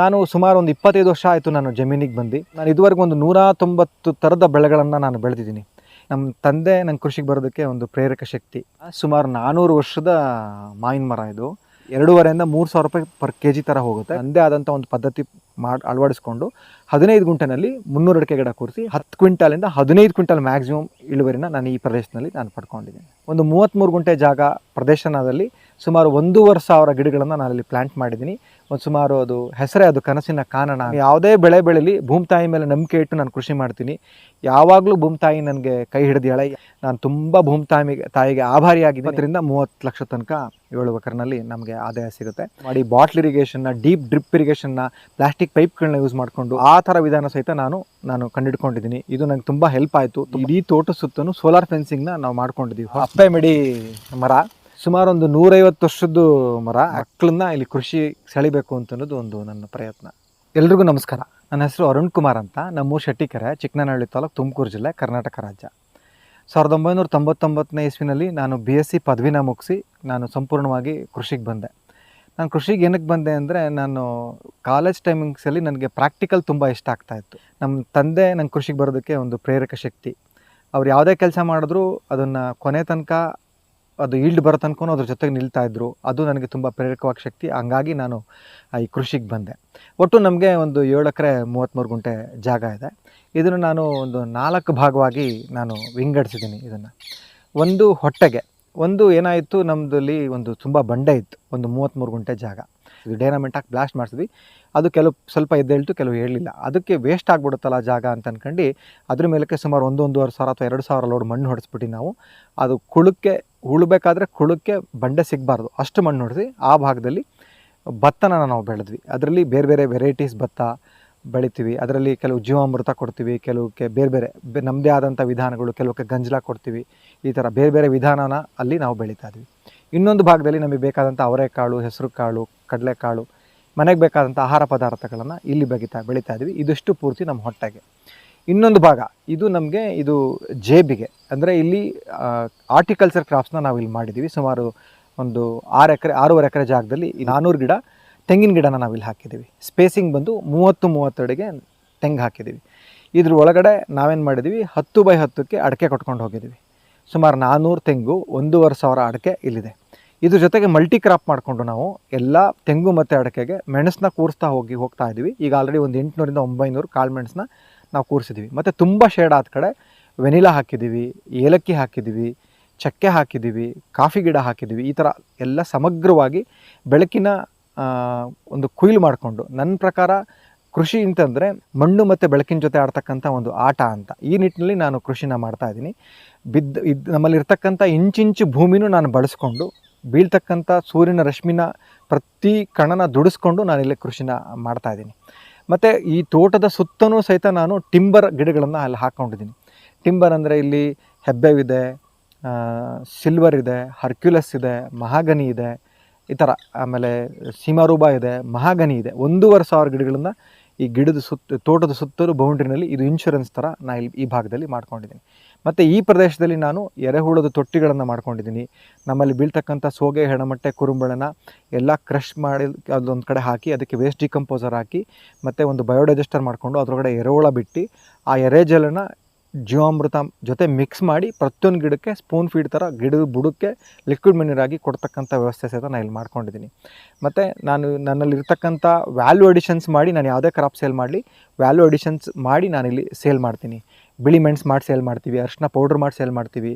ನಾನು ಸುಮಾರು ಒಂದು ಇಪ್ಪತ್ತೈದು ವರ್ಷ ಆಯಿತು ನಾನು ಜಮೀನಿಗೆ ಬಂದು. ನಾನು ಇದುವರೆಗೂ ಒಂದು ನೂರ ತೊಂಬತ್ತು ಥರದ ಬೆಳೆಗಳನ್ನು ನಾನು ಬೆಳೆದಿದ್ದೀನಿ. ನಮ್ಮ ತಂದೆ ನಂಗೆ ಕೃಷಿಗೆ ಬರೋದಕ್ಕೆ ಒಂದು ಪ್ರೇರಕ ಶಕ್ತಿ. ಸುಮಾರು ನಾನ್ನೂರು ವರ್ಷದ ಮಾವಿನ ಮರ ಇದು. ಎರಡೂವರೆಯಿಂದ ಮೂರು ಸಾವಿರ ರೂಪಾಯಿ ಪರ್ ಕೆ ಜಿ ಥರ ಹೋಗುತ್ತೆ. ಅಂದೇ ಆದಂಥ ಒಂದು ಪದ್ಧತಿ ಮಾಡಿ, ಅಳವಡಿಸ್ಕೊಂಡು ಹದಿನೈದು ಗುಂಟೆನಲ್ಲಿ ಮುನ್ನೂರು ಅಡಿಕೆ ಗಿಡ ಕೂರಿಸಿ ಹತ್ತು ಕ್ವಿಂಟಾಲಿಂದ ಹದಿನೈದು ಕ್ವಿಂಟಾಲ್ ಮ್ಯಾಕ್ಸಿಮಮ್ ಇಳುವರಿನ ನಾನು ಈ ಪ್ರದೇಶದಲ್ಲಿ ನಾನು ಪಡ್ಕೊಂಡಿದ್ದೀನಿ. ಒಂದು ಮೂವತ್ತ್ಮೂರು ಗುಂಟೆ ಜಾಗ ಪ್ರದೇಶನದಲ್ಲಿ ಸುಮಾರು ಒಂದೂವರೆ ಸಾವಿರ ಗಿಡಗಳನ್ನು ನಾನು ಪ್ಲ್ಯಾಂಟ್ ಮಾಡಿದ್ದೀನಿ. ಒಂದು ಸುಮಾರು ಅದು ಹೆಸರೇ ಅದು ಕನಸಿನ ಕಾನನ. ಯಾವುದೇ ಬೆಳೆ ಬೆಳೀಲಿ ಭೂಮಿ ತಾಯಿ ಮೇಲೆ ನಂಬಿಕೆ ಇಟ್ಟು ನಾನು ಕೃಷಿ ಮಾಡ್ತೀನಿ. ಯಾವಾಗಲೂ ಭೂಮಿ ತಾಯಿ ನನಗೆ ಕೈ ಹಿಡಿದಿಯಾಳೆ. ನಾನು ತುಂಬ ಭೂಮಿ ತಾಯಿಗೆ ತಾಯಿಗೆ ಆಭಾರಿಯಾಗಿದ್ದೀನಿ. ಅದರಿಂದ ಮೂವತ್ತು ಲಕ್ಷ ತನಕ ಏಳು ಎಕರ್ನಲ್ಲಿ ನಮಗೆ ಆದಾಯ ಸಿಗುತ್ತೆ. ಮಾಡಿ ಬಾಟ್ಲ್ ಇರಿಗೇಷನ್ನ ಡೀಪ್ ಡ್ರಿಪ್ ಇರಿಗೇಷನ್ನ ಪ್ಲಾಸ್ಟಿಕ್ ಪೈಪ್ಗಳನ್ನ ಯೂಸ್ ಮಾಡಿಕೊಂಡು ಆ ಥರ ವಿಧಾನ ಸಹಿತ ನಾನು ನಾನು ಕಂಡುಹಿಡ್ಕೊಂಡಿದ್ದೀನಿ ಇದು ನನಗೆ ತುಂಬ ಹೆಲ್ಪ್ ಆಯಿತು. ಇಡೀ ತೋಟ ಸುತ್ತಲೂ ಸೋಲಾರ್ ಫೆನ್ಸಿಂಗ್ನ ನಾವು ಮಾಡ್ಕೊಂಡಿದ್ದೀವಿ ಅಪ್ಪೆ ಮಡಿ ಮರ. ಸುಮಾರು ಒಂದು ನೂರೈವತ್ತು ವರ್ಷದ್ದು ಮರ ಮಕ್ಕಳನ್ನ ಇಲ್ಲಿ ಕೃಷಿ ಸೆಳಿಬೇಕು ಅಂತ ಅನ್ನೋದು ಒಂದು ನನ್ನ ಪ್ರಯತ್ನ. ಎಲ್ರಿಗೂ ನಮಸ್ಕಾರ. ನನ್ನ ಹೆಸರು ಅರುಣ್ ಕುಮಾರ್ ಅಂತ. ನಮ್ಮೂರು ಶೆಟ್ಟಿಕೆರೆ ಚಿಕ್ಕನಹಳ್ಳಿ ತಾಲೂಕು ತುಮಕೂರು ಜಿಲ್ಲೆ ಕರ್ನಾಟಕ ರಾಜ್ಯ. ಸಾವಿರದ ಒಂಬೈನೂರ ತೊಂಬತ್ತೊಂಬತ್ತನೇ ಇಸ್ವಿನಲ್ಲಿ ನಾನು ಬಿ ಎಸ್ ಸಿ ಪದವಿನ ಮುಗಿಸಿ ನಾನು ಸಂಪೂರ್ಣವಾಗಿ ಕೃಷಿಗೆ ಬಂದೆ. ನಾನು ಕೃಷಿಗೆ ಏನಕ್ಕೆ ಬಂದೆ ಅಂದರೆ ನಾನು ಕಾಲೇಜ್ ಟೈಮಿಂಗ್ಸಲ್ಲಿ ನನಗೆ ಪ್ರಾಕ್ಟಿಕಲ್ ತುಂಬ ಇಷ್ಟ ಆಗ್ತಾಯಿತ್ತು ನಮ್ಮ ತಂದೆ ನಂಗೆ ಕೃಷಿಗೆ ಬರೋದಕ್ಕೆ ಒಂದು ಪ್ರೇರಕ ಶಕ್ತಿ. ಅವ್ರು ಯಾವುದೇ ಕೆಲಸ ಮಾಡಿದ್ರು ಅದನ್ನು ಕೊನೆ ತನಕ ಅದು ಈಲ್ಡ್ ಬರೋ ತನಕ ಅದ್ರ ಜೊತೆಗೆ ನಿಲ್ತಾ ಇದ್ರು. ಅದು ನನಗೆ ತುಂಬ ಪ್ರೇರಕವಾಗಿ ಶಕ್ತಿ. ಹಂಗಾಗಿ ನಾನು ಈ ಕೃಷಿಗೆ ಬಂದೆ. ಒಟ್ಟು ನಮಗೆ ಒಂದು ಏಳು ಎಕರೆ ಮೂವತ್ತ್ಮೂರು ಗುಂಟೆ ಜಾಗ ಇದೆ. ಇದನ್ನು ನಾನು ಒಂದು ನಾಲ್ಕು ಭಾಗವಾಗಿ ನಾನು ವಿಂಗಡಿಸಿದ್ದೀನಿ ಇದನ್ನು. ಒಂದು ಹೊಟ್ಟೆಗೆ. ಒಂದು ಏನಾಯಿತು ನಮ್ಮದಲ್ಲಿ ಒಂದು ತುಂಬ ಬಂಡೆ ಇತ್ತು. ಒಂದು ಮೂವತ್ತ್ಮೂರು ಗುಂಟೆ ಜಾಗ. ಇದು ಡೈನಮೆಂಟ್ ಹಾಕಿ ಬ್ಲಾಸ್ಟ್ ಮಾಡಿಸಿದ್ವಿ. ಅದು ಕೆಲವು ಸ್ವಲ್ಪ ಎದ್ದೇಳ್ತು ಕೆಲವು ಹೇಳಲಿಲ್ಲ. ಅದಕ್ಕೆ ವೇಸ್ಟ್ ಆಗಿಬಿಡುತ್ತಲ್ಲ ಜಾಗ ಅಂತ ಅನ್ಕೊಂಡು, ಅದ್ರ ಮೇಲಕ್ಕೆ ಸುಮಾರು ಒಂದು ಒಂದೂವರೆ ಸಾವಿರ ಅಥವಾ ಎರಡು ಸಾವಿರ ಲೋಡ್ ಮಣ್ಣು ಹೊಡೆಸ್ಬಿಟ್ಟು ನಾವು. ಅದು ಕುಳಕ್ಕೆ ಉಳ್ಬೇಕಾದ್ರೆ ಕುಳಕ್ಕೆ ಬಂಡೆ ಸಿಗಬಾರ್ದು. ಅಷ್ಟು ಮಣ್ಣು ನೋಡಿದ್ವಿ. ಆ ಭಾಗದಲ್ಲಿ ಭತ್ತನ ನಾವು ಬೆಳೆದ್ವಿ. ಅದರಲ್ಲಿ ಬೇರೆ ಬೇರೆ ವೆರೈಟೀಸ್ ಭತ್ತ ಬೆಳಿತೀವಿ. ಅದರಲ್ಲಿ ಕೆಲವು ಜೀವಾಮೃತ ಕೊಡ್ತೀವಿ, ಕೆಲವಕ್ಕೆ ಬೇರೆ ಬೇರೆ ನಮ್ಮದೇ ಆದಂಥ ವಿಧಾನಗಳು, ಕೆಲವಕ್ಕೆ ಗಂಜಲ ಕೊಡ್ತೀವಿ, ಈ ಥರ ಬೇರೆ ಬೇರೆ ವಿಧಾನನ ಅಲ್ಲಿ ನಾವು ಬೆಳೀತಾ ಇದ್ವಿ. ಇನ್ನೊಂದು ಭಾಗದಲ್ಲಿ ನಮಗೆ ಬೇಕಾದಂಥ ಅವರೆಕಾಳು ಹೆಸರು ಕಾಳು ಕಡಲೆಕಾಳು, ಮನೆಗೆ ಬೇಕಾದಂಥ ಆಹಾರ ಪದಾರ್ಥಗಳನ್ನು ಇಲ್ಲಿ ಬಗಿತಾ, ಬೆಳೀತಾ ಇದ್ವಿ. ಇದಿಷ್ಟು ಪೂರ್ತಿ ನಮ್ಮ ಹೊಟ್ಟೆಗೆ. ಇನ್ನೊಂದು ಭಾಗ. ಇದು ನಮಗೆ ಇದು ಜೇಬಿಗೆ. ಅಂದರೆ ಇಲ್ಲಿ ಆರ್ಟಿಕಲ್ಚರ್ ಕ್ರಾಪ್ಸ್ನ ನಾವು ಇಲ್ಲಿ ಮಾಡಿದ್ದೀವಿ ಸುಮಾರು ಒಂದು ಆರು ಎಕರೆ, ಆರೂವರೆ ಎಕರೆ ಜಾಗದಲ್ಲಿ ನಾನ್ನೂರು ಗಿಡ, ತೆಂಗಿನ ಗಿಡನ ನಾವಿಲ್ಲಿ ಹಾಕಿದ್ದೀವಿ ಸ್ಪೇಸಿಂಗ್ ಬಂದು ಮೂವತ್ತು, ಮೂವತ್ತೆರಡಿಗೆ ತೆಂಗು ಹಾಕಿದ್ದೀವಿ ಇದ್ರ ಒಳಗಡೆ ನಾವೇನು ಮಾಡಿದ್ದೀವಿ ಹತ್ತು ಬೈ ಹತ್ತಕ್ಕೆ ಅಡಿಕೆ ಕೊಟ್ಕೊಂಡು ಹೋಗಿದ್ದೀವಿ ಸುಮಾರು ನಾನ್ನೂರು ತೆಂಗು, ಒಂದೂವರೆ ಸಾವಿರ ಅಡಿಕೆ ಇಲ್ಲಿದೆ. ಇದ್ರ ಜೊತೆಗೆ ಮಲ್ಟಿ ಕ್ರಾಪ್ ಮಾಡಿಕೊಂಡು ನಾವು ಎಲ್ಲ ತೆಂಗು ಮತ್ತು ಅಡಿಕೆಗೆ ಮೆಣಸನ್ನ ಕೂರಿಸ್ತಾ ಹೋಗಿ ಹೋಗ್ತಾ ಇದ್ದೀವಿ ಈಗ ಆಲ್ರೆಡಿ ಒಂದು ಎಂಟುನೂರಿಂದ ಒಂಬೈನೂರು ಕಾಳು ಮೆಣಸನ್ನ ನಾವು ಕೂರಿಸಿದ್ದೀವಿ ಮತ್ತು ತುಂಬ ಶೇಡ್ ಆದ ಕಡೆ ವೆನಿಲಾ ಹಾಕಿದ್ದೀವಿ ಏಲಕ್ಕಿ ಹಾಕಿದ್ದೀವಿ ಚಕ್ಕೆ ಹಾಕಿದ್ದೀವಿ ಕಾಫಿ ಗಿಡ ಹಾಕಿದ್ದೀವಿ ಈ ಥರ ಎಲ್ಲ ಸಮಗ್ರವಾಗಿ ಬೆಳಕಿನ ಒಂದು ಕುಯ್ಲು ಮಾಡಿಕೊಂಡು ನನ್ನ ಪ್ರಕಾರ ಕೃಷಿ ಅಂತಂದರೆ ಮಣ್ಣು ಮತ್ತು ಬೆಳಕಿನ ಜೊತೆ ಆಡ್ತಕ್ಕಂಥ ಒಂದು ಆಟ ಅಂತ. ಈ ನಿಟ್ಟಿನಲ್ಲಿ ನಾನು ಕೃಷಿನ ಮಾಡ್ತಾ ಇದ್ದೀನಿ. ಬಿದ್ದ, ಇದು ನಮ್ಮಲ್ಲಿರ್ತಕ್ಕಂಥ ಇಂಚಿಂಚು ಭೂಮಿನೂ ನಾನು ಬಳಸ್ಕೊಂಡು ಬೀಳ್ತಕ್ಕಂಥ ಸೂರ್ಯನ ರಶ್ಮಿನ ಪ್ರತಿ ಕಣನ ದುಡಿಸ್ಕೊಂಡು ನಾನಿಲ್ಲಿ ಕೃಷಿನ ಮಾಡ್ತಾ ಇದ್ದೀನಿ. ಮತ್ತು ಈ ತೋಟದ ಸುತ್ತಲೂ ಸಹಿತ ನಾನು ಟಿಂಬರ್ ಗಿಡಗಳನ್ನು ಅಲ್ಲಿ ಹಾಕ್ಕೊಂಡಿದ್ದೀನಿ ಟಿಂಬರ್ ಅಂದರೆ ಇಲ್ಲಿ ಹೆಬ್ಬೆವಿದೆ ಸಿಲ್ವರ್ ಇದೆ, ಹರ್ಕ್ಯುಲಸ್ ಇದೆ, ಮಹಾಗನಿ ಇದೆ, ಈ ಥರ ಆಮೇಲೆ ಸೀಮಾರೂಬ ಇದೆ, ಮಹಾಗನಿ ಇದೆ. ಒಂದೂವರೆ ಸಾವಿರ ಗಿಡಗಳನ್ನು ಈ ಗಿಡದ ಸುತ್ತ, ತೋಟದ ಸುತ್ತಲೂ ಬೌಂಡ್ರಿನಲ್ಲಿ ಇದು ಇನ್ಶೂರೆನ್ಸ್ ಥರ ನಾನು ಇಲ್ಲಿ ಈ ಭಾಗದಲ್ಲಿ ಮಾಡ್ಕೊಂಡಿದ್ದೀನಿ. ಮತ್ತು ಈ ಪ್ರದೇಶದಲ್ಲಿ ನಾನು ಎರೆಹುಳದ ತೊಟ್ಟಿಗಳನ್ನು ಮಾಡ್ಕೊಂಡಿದ್ದೀನಿ. ನಮ್ಮಲ್ಲಿ ಬೀಳ್ತಕ್ಕಂಥ ಸೋಗೆ, ಹೆಣಮಟ್ಟೆ, ಕುರುಂಬಳನ ಎಲ್ಲ ಕ್ರಷ್ ಮಾಡಿ ಅದೊಂದು ಕಡೆ ಹಾಕಿ ಅದಕ್ಕೆ ವೇಸ್ಟ್ ಡಿಕಂಪೋಸರ್ ಹಾಕಿ ಮತ್ತು ಒಂದು ಬಯೋಡೈಜೆಸ್ಟರ್ ಮಾಡಿಕೊಂಡು ಅದರೊಳಗಡೆ ಎರೆಹುಳ ಬಿಟ್ಟು ಆ ಎರೆಜಲನ ಜೀವಾಮೃತ ಜೊತೆ ಮಿಕ್ಸ್ ಮಾಡಿ ಪ್ರತಿಯೊಂದು ಗಿಡಕ್ಕೆ ಸ್ಪೂನ್ ಫೀಡ್ ಥರ ಗಿಡದ ಬುಡಕ್ಕೆ ಲಿಕ್ವಿಡ್ ಮಿನರಾಗಿ ಕೊಡ್ತಕ್ಕಂಥ ವ್ಯವಸ್ಥೆ ಸಹಿತ ನಾನು ಇಲ್ಲಿ ಮಾಡ್ಕೊಂಡಿದ್ದೀನಿ. ಮತ್ತು ನಾನು ನನ್ನಲ್ಲಿರ್ತಕ್ಕಂಥ ವ್ಯಾಲ್ಯೂ ಅಡಿಷನ್ಸ್ ಮಾಡಿ ನಾನು ಯಾವುದೇ ಕ್ರಾಪ್ ಸೇಲ್ ಮಾಡಲಿ ವ್ಯಾಲ್ಯೂ ಅಡಿಷನ್ಸ್ ಮಾಡಿ ನಾನಿಲ್ಲಿ ಸೇಲ್ ಮಾಡ್ತೀನಿ. ಬಿಳಿ ಮೆಣಸು ಮಾಡಿ ಸೇಲ್ ಮಾಡ್ತೀವಿ, ಅರಿಶಿನ ಪೌಡ್ರ್ ಮಾಡಿ ಸೇಲ್ ಮಾಡ್ತೀವಿ.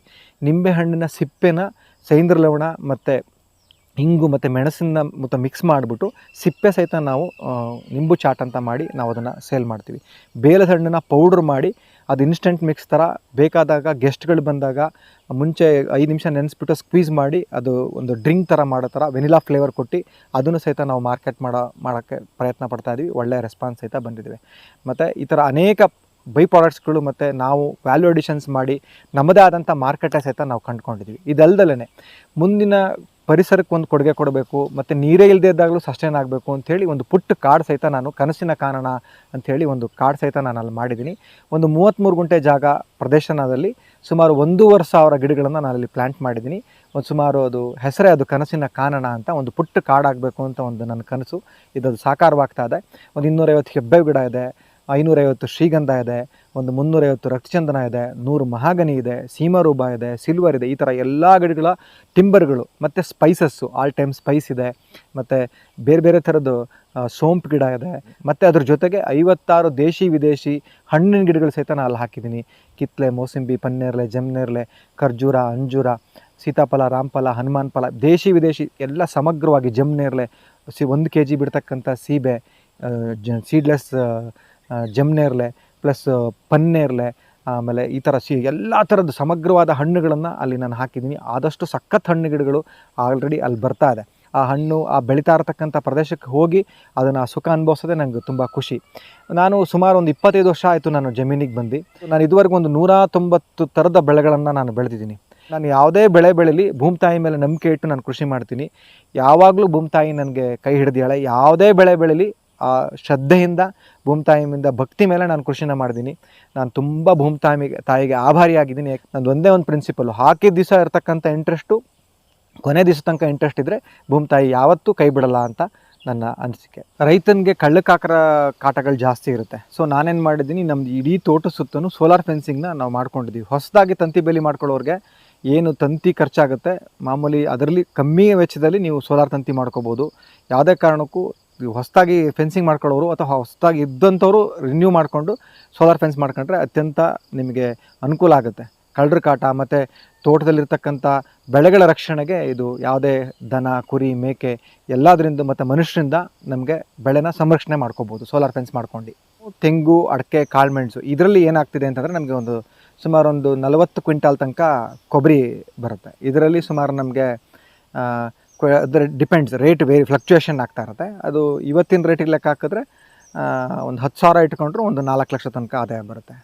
ನಿಂಬೆಹಣ್ಣಿನ ಸಿಪ್ಪೆನ ಸೈಂದ್ರ ಲವಣ ಮತ್ತು ಹಿಂಗು ಮತ್ತು ಮೆಣಸಿನ ಮತ್ತು ಮಿಕ್ಸ್ ಮಾಡಿಬಿಟ್ಟು ಸಿಪ್ಪೆ ಸಹಿತ ನಾವು ನಿಂಬು ಚಾಟ್ ಅಂತ ಮಾಡಿ ನಾವು ಅದನ್ನು ಸೇಲ್ ಮಾಡ್ತೀವಿ. ಬೇಲದ ಹಣ್ಣನ್ನು ಪೌಡ್ರ್ ಮಾಡಿ ಅದು ಇನ್ಸ್ಟೆಂಟ್ ಮಿಕ್ಸ್ ಥರ ಬೇಕಾದಾಗ ಗೆಸ್ಟ್ಗಳು ಬಂದಾಗ ಮುಂಚೆ ಐದು ನಿಮಿಷ ನೆನೆಸ್ಬಿಟ್ಟು ಸ್ಕ್ವೀಸ್ ಮಾಡಿ ಅದು ಒಂದು ಡ್ರಿಂಕ್ ಥರ ಮಾಡೋ ಥರ ವೆನಿಲಾ ಫ್ಲೇವರ್ ಕೊಟ್ಟು ಅದನ್ನು ಸಹಿತ ನಾವು ಮಾರ್ಕೆಟ್ ಮಾಡೋ, ಮಾಡೋಕ್ಕೆ ಪ್ರಯತ್ನ ಪಡ್ತಾ ಇದ್ದೀವಿ ಒಳ್ಳೆಯ ರೆಸ್ಪಾನ್ಸ್ ಸಹಿತ ಬಂದಿದ್ದೇವೆ ಮತ್ತು ಈ ಥರ ಅನೇಕ ಬೈ ಪ್ರಾಡಕ್ಟ್ಸ್ಗಳು ಮತ್ತು ನಾವು ವ್ಯಾಲ್ಯೂ ಅಡಿಷನ್ಸ್ ಮಾಡಿ ನಮ್ಮದೇ ಆದಂಥ ಮಾರ್ಕೆಟ್ ಸಹಿತ ನಾವು ಕಂಡುಕೊಂಡಿದ್ವಿ. ಇದಲ್ದಲೇ ಮುಂದಿನ ಪರಿಸರಕ್ಕೆ ಒಂದು ಕೊಡುಗೆ ಕೊಡಬೇಕು, ಮತ್ತು ನೀರೇ ಇಲ್ಲದೆ ಇದ್ದಾಗಲೂ ಸಸ್ಟೈನ್ ಆಗಬೇಕು ಅಂಥೇಳಿ ಒಂದು ಪುಟ್ಟ ಕಾಡು ಸಹಿತ ನಾನು ಕನಸಿನ ಕಾನನ ಅಂಥೇಳಿ ಒಂದು ಕಾಡು ಸಹಿತ ನಾನು ಅಲ್ಲಿ ಮಾಡಿದ್ದೀನಿ. ಒಂದು ಮೂವತ್ತ್ಮೂರು ಗುಂಟೆ ಜಾಗ ಪ್ರದೇಶನದಲ್ಲಿ ಸುಮಾರು ಒಂದೂವರೆ ಸಾವಿರ ಗಿಡಗಳನ್ನು ನಾನು ಅಲ್ಲಿ ಪ್ಲ್ಯಾಂಟ್ ಮಾಡಿದ್ದೀನಿ. ಒಂದು ಸುಮಾರು ಅದು ಹೆಸರೇ ಅದು ಕನಸಿನ ಕಾನನ ಅಂತ ಒಂದು ಪುಟ್ಟ ಕಾಡಾಗಬೇಕು ಅಂತ ಒಂದು ನನ್ನ ಕನಸು. ಇದದು ಸಾಕಾರವಾಗ್ತಾ ಇದೆ. ಒಂದು ಇನ್ನೂರೈವತ್ತು ಹೆಬ್ಬೆ ಗಿಡ ಇದೆ. ಐನೂರೈವತ್ತು ಶ್ರೀಗಂಧ ಇದೆ, ಒಂದು ಮುನ್ನೂರೈವತ್ತು ರಕ್ತಚಂದನ ಇದೆ, ನೂರು ಮಹಾಗನಿ ಇದೆ ಸೀಮರೂಬ ಇದೆ, ಸಿಲ್ವರ್ ಇದೆ, ಈ ಥರ ಎಲ್ಲ ಗಿಡಗಳ ಟಿಂಬರ್ಗಳು, ಮತ್ತು ಸ್ಪೈಸಸ್ಸು ಆಲ್ ಟೈಮ್ ಸ್ಪೈಸ್ ಇದೆ, ಮತ್ತು ಬೇರೆ ಬೇರೆ ಥರದ್ದು ಸೋಂಪು ಗಿಡ ಇದೆ, ಮತ್ತು ಅದ್ರ ಜೊತೆಗೆ ಐವತ್ತಾರು ದೇಶಿ ವಿದೇಶಿ ಹಣ್ಣಿನ ಗಿಡಗಳು ಸಹಿತ ನಾನು ಅಲ್ಲಿ ಹಾಕಿದ್ದೀನಿ. ಕಿತ್ಲೆ, ಮೋಸಂಬಿ, ಪನ್ನೇರ್ಲೆ, ಜಮ್ನೇರ್ಲೆ, ಖರ್ಜೂರ, ಅಂಜೂರ, ಸೀತಾಫಲ, ರಾಮಫಲ ಹನುಮಾನ್ ಫಲ ದೇಶಿ ವಿದೇಶಿ ಎಲ್ಲ ಸಮಗ್ರವಾಗಿ ಜಮ್ನೇರ್ಲೆ, ಸಿ, ಒಂದು ಕೆ ಜಿ ಬಿಡ್ತಕ್ಕಂಥ ಸೀಬೆ ಸೀಡ್ಲೆಸ್ ಜಮ್ನೇರ್ಲೆ ಪ್ಲಸ್ ಪನ್ನೇರ್ಲೆ ಆಮೇಲೆ ಈ ಥರ ಸಿ ಎಲ್ಲ ಥರದ ಸಮಗ್ರವಾದ ಹಣ್ಣುಗಳನ್ನು ಅಲ್ಲಿ ನಾನು ಹಾಕಿದ್ದೀನಿ. ಆದಷ್ಟು ಸಖತ್ ಹಣ್ಣು ಗಿಡಗಳು ಆಲ್ರೆಡಿ ಅಲ್ಲಿ ಬರ್ತಾ ಇದೆ. ಆ ಹಣ್ಣು ಆ ಬೆಳೀತಾ ಇರತಕ್ಕಂಥ ಪ್ರದೇಶಕ್ಕೆ ಹೋಗಿ ಅದನ್ನು ಆ ಸುಖ ಅನುಭವಿಸೋದೇ ನನಗೆ ತುಂಬ ಖುಷಿ. ನಾನು ಸುಮಾರು ಒಂದು ಇಪ್ಪತ್ತೈದು ವರ್ಷ ಆಯಿತು ನಾನು ಜಮೀನಿಗೆ ಬಂದು. ನಾನು ಇದುವರೆಗೂ ಒಂದು ನೂರ ತೊಂಬತ್ತು ಥರದ ಬೆಳೆಗಳನ್ನು ನಾನು ಬೆಳೆದಿದ್ದೀನಿ. ನಾನು ಯಾವುದೇ ಬೆಳೆ ಬೆಳೀಲಿ ಭೂಮಿ ತಾಯಿ ಮೇಲೆ ನಂಬಿಕೆ ಇಟ್ಟು ನಾನು ಕೃಷಿ ಮಾಡ್ತೀನಿ. ಯಾವಾಗಲೂ ಭೂಮಿ ತಾಯಿ ನನಗೆ ಕೈ ಹಿಡಿದಿಯಾಳೆ. ಯಾವುದೇ ಬೆಳೆ ಬೆಳೀಲಿ ಆ ಶ್ರದ್ಧೆಯಿಂದ ಭೂಮಿ ತಾಯಿಯಿಂದ ಭಕ್ತಿ ಮೇಲೆ ನಾನು ಕೃಷಿನ ಮಾಡಿದ್ದೀನಿ ನಾನು ತುಂಬ ಭೂಮಿ ತಾಯಿಗೆ ಆಭಾರಿಯಾಗಿದ್ದೀನಿ. ನಂದು ಒಂದೇ ಒಂದು ಪ್ರಿನ್ಸಿಪಲು ಹಾಕಿದ ದಿವಸ ಇರತಕ್ಕಂಥ ಇಂಟ್ರೆಸ್ಟು ಕೊನೆ ದಿವಸ ತನಕ ಇಂಟ್ರೆಸ್ಟ್ ಇದ್ದರೆ ಭೂಮಿ ತಾಯಿ ಯಾವತ್ತೂ ಕೈ ಬಿಡಲ್ಲ ಅಂತ ನನ್ನ ಅನಿಸಿಕೆ. ರೈತನಿಗೆ ಕಳ್ಳಕಾಕರ ಕಾಟಗಳು ಜಾಸ್ತಿ ಇರುತ್ತೆ. ಸೊ ನಾನೇನು ಮಾಡಿದ್ದೀನಿ, ನಮ್ದು ಇಡೀ ತೋಟ ಸುತ್ತಲೂ ಸೋಲಾರ್ ಫೆನ್ಸಿಂಗ್ನ ನಾವು ಮಾಡ್ಕೊಂಡಿದ್ದೀವಿ. ಹೊಸದಾಗಿ ತಂತಿ ಬೇಲಿ ಮಾಡ್ಕೊಳ್ಳೋರಿಗೆ ಏನು ತಂತಿ ಖರ್ಚಾಗುತ್ತೆ, ಮಾಮೂಲಿ ಅದರಲ್ಲಿ ಕಮ್ಮಿ ವೆಚ್ಚದಲ್ಲಿ ನೀವು ಸೋಲಾರ್ ತಂತಿ ಮಾಡ್ಕೋಬೋದು. ಯಾವುದೇ ಕಾರಣಕ್ಕೂ ಹೊಸದಾಗಿ ಫೆನ್ಸಿಂಗ್ ಮಾಡ್ಕೊಳ್ಳೋರು ಅಥವಾ ಹೊಸದಾಗಿ ಇದ್ದಂಥವ್ರು ರಿನ್ಯೂ ಮಾಡಿಕೊಂಡು ಸೋಲಾರ್ ಫೆನ್ಸ್ ಮಾಡ್ಕೊಂಡ್ರೆ ಅತ್ಯಂತ ನಿಮಗೆ ಅನುಕೂಲ ಆಗುತ್ತೆ. ಕಳ್ಳರ ಕಾಟ ಮತ್ತು ತೋಟದಲ್ಲಿರ್ತಕ್ಕಂಥ ಬೆಳೆಗಳ ರಕ್ಷಣೆಗೆ ಇದು ಯಾವುದೇ ದನ, ಕುರಿ, ಮೇಕೆ ಎಲ್ಲದರಿಂದ ಮತ್ತು ಮನುಷ್ಯರಿಂದ ನಮಗೆ ಬೆಳೆನ ಸಂರಕ್ಷಣೆ ಮಾಡ್ಕೋಬೋದು ಸೋಲಾರ್ ಫೆನ್ಸ್ ಮಾಡ್ಕೊಂಡು. ತೆಂಗು, ಅಡಕೆ ಕಾಳುಮೆಣಸು ಇದರಲ್ಲಿ ಏನಾಗ್ತಿದೆ ಅಂತಂದರೆ ನಮಗೆ ಒಂದು ಸುಮಾರು ಒಂದು ನಲವತ್ತು ಕ್ವಿಂಟಾಲ್ ತನಕ ಕೊಬ್ಬರಿ ಬರುತ್ತೆ. ಇದರಲ್ಲಿ ಸುಮಾರು ನಮಗೆ ಅದರ ಡಿಪೆಂಡ್ಸ್ ರೇಟ್ ವೇರಿ ಫ್ಲಕ್ಚುಯೇಷನ್ ಆಗ್ತಾ ಇರುತ್ತೆ. ಅದು ಇವತ್ತಿನ ರೇಟಿಗೆ ಲೆಕ್ಕ ಹಾಕಿದ್ರೆ ಒಂದು ಹತ್ತು ಸಾವಿರ ಇಟ್ಕೊಂಡ್ರು ಒಂದು ನಾಲ್ಕು ಲಕ್ಷ ತನಕ ಆದಾಯ ಬರುತ್ತೆ.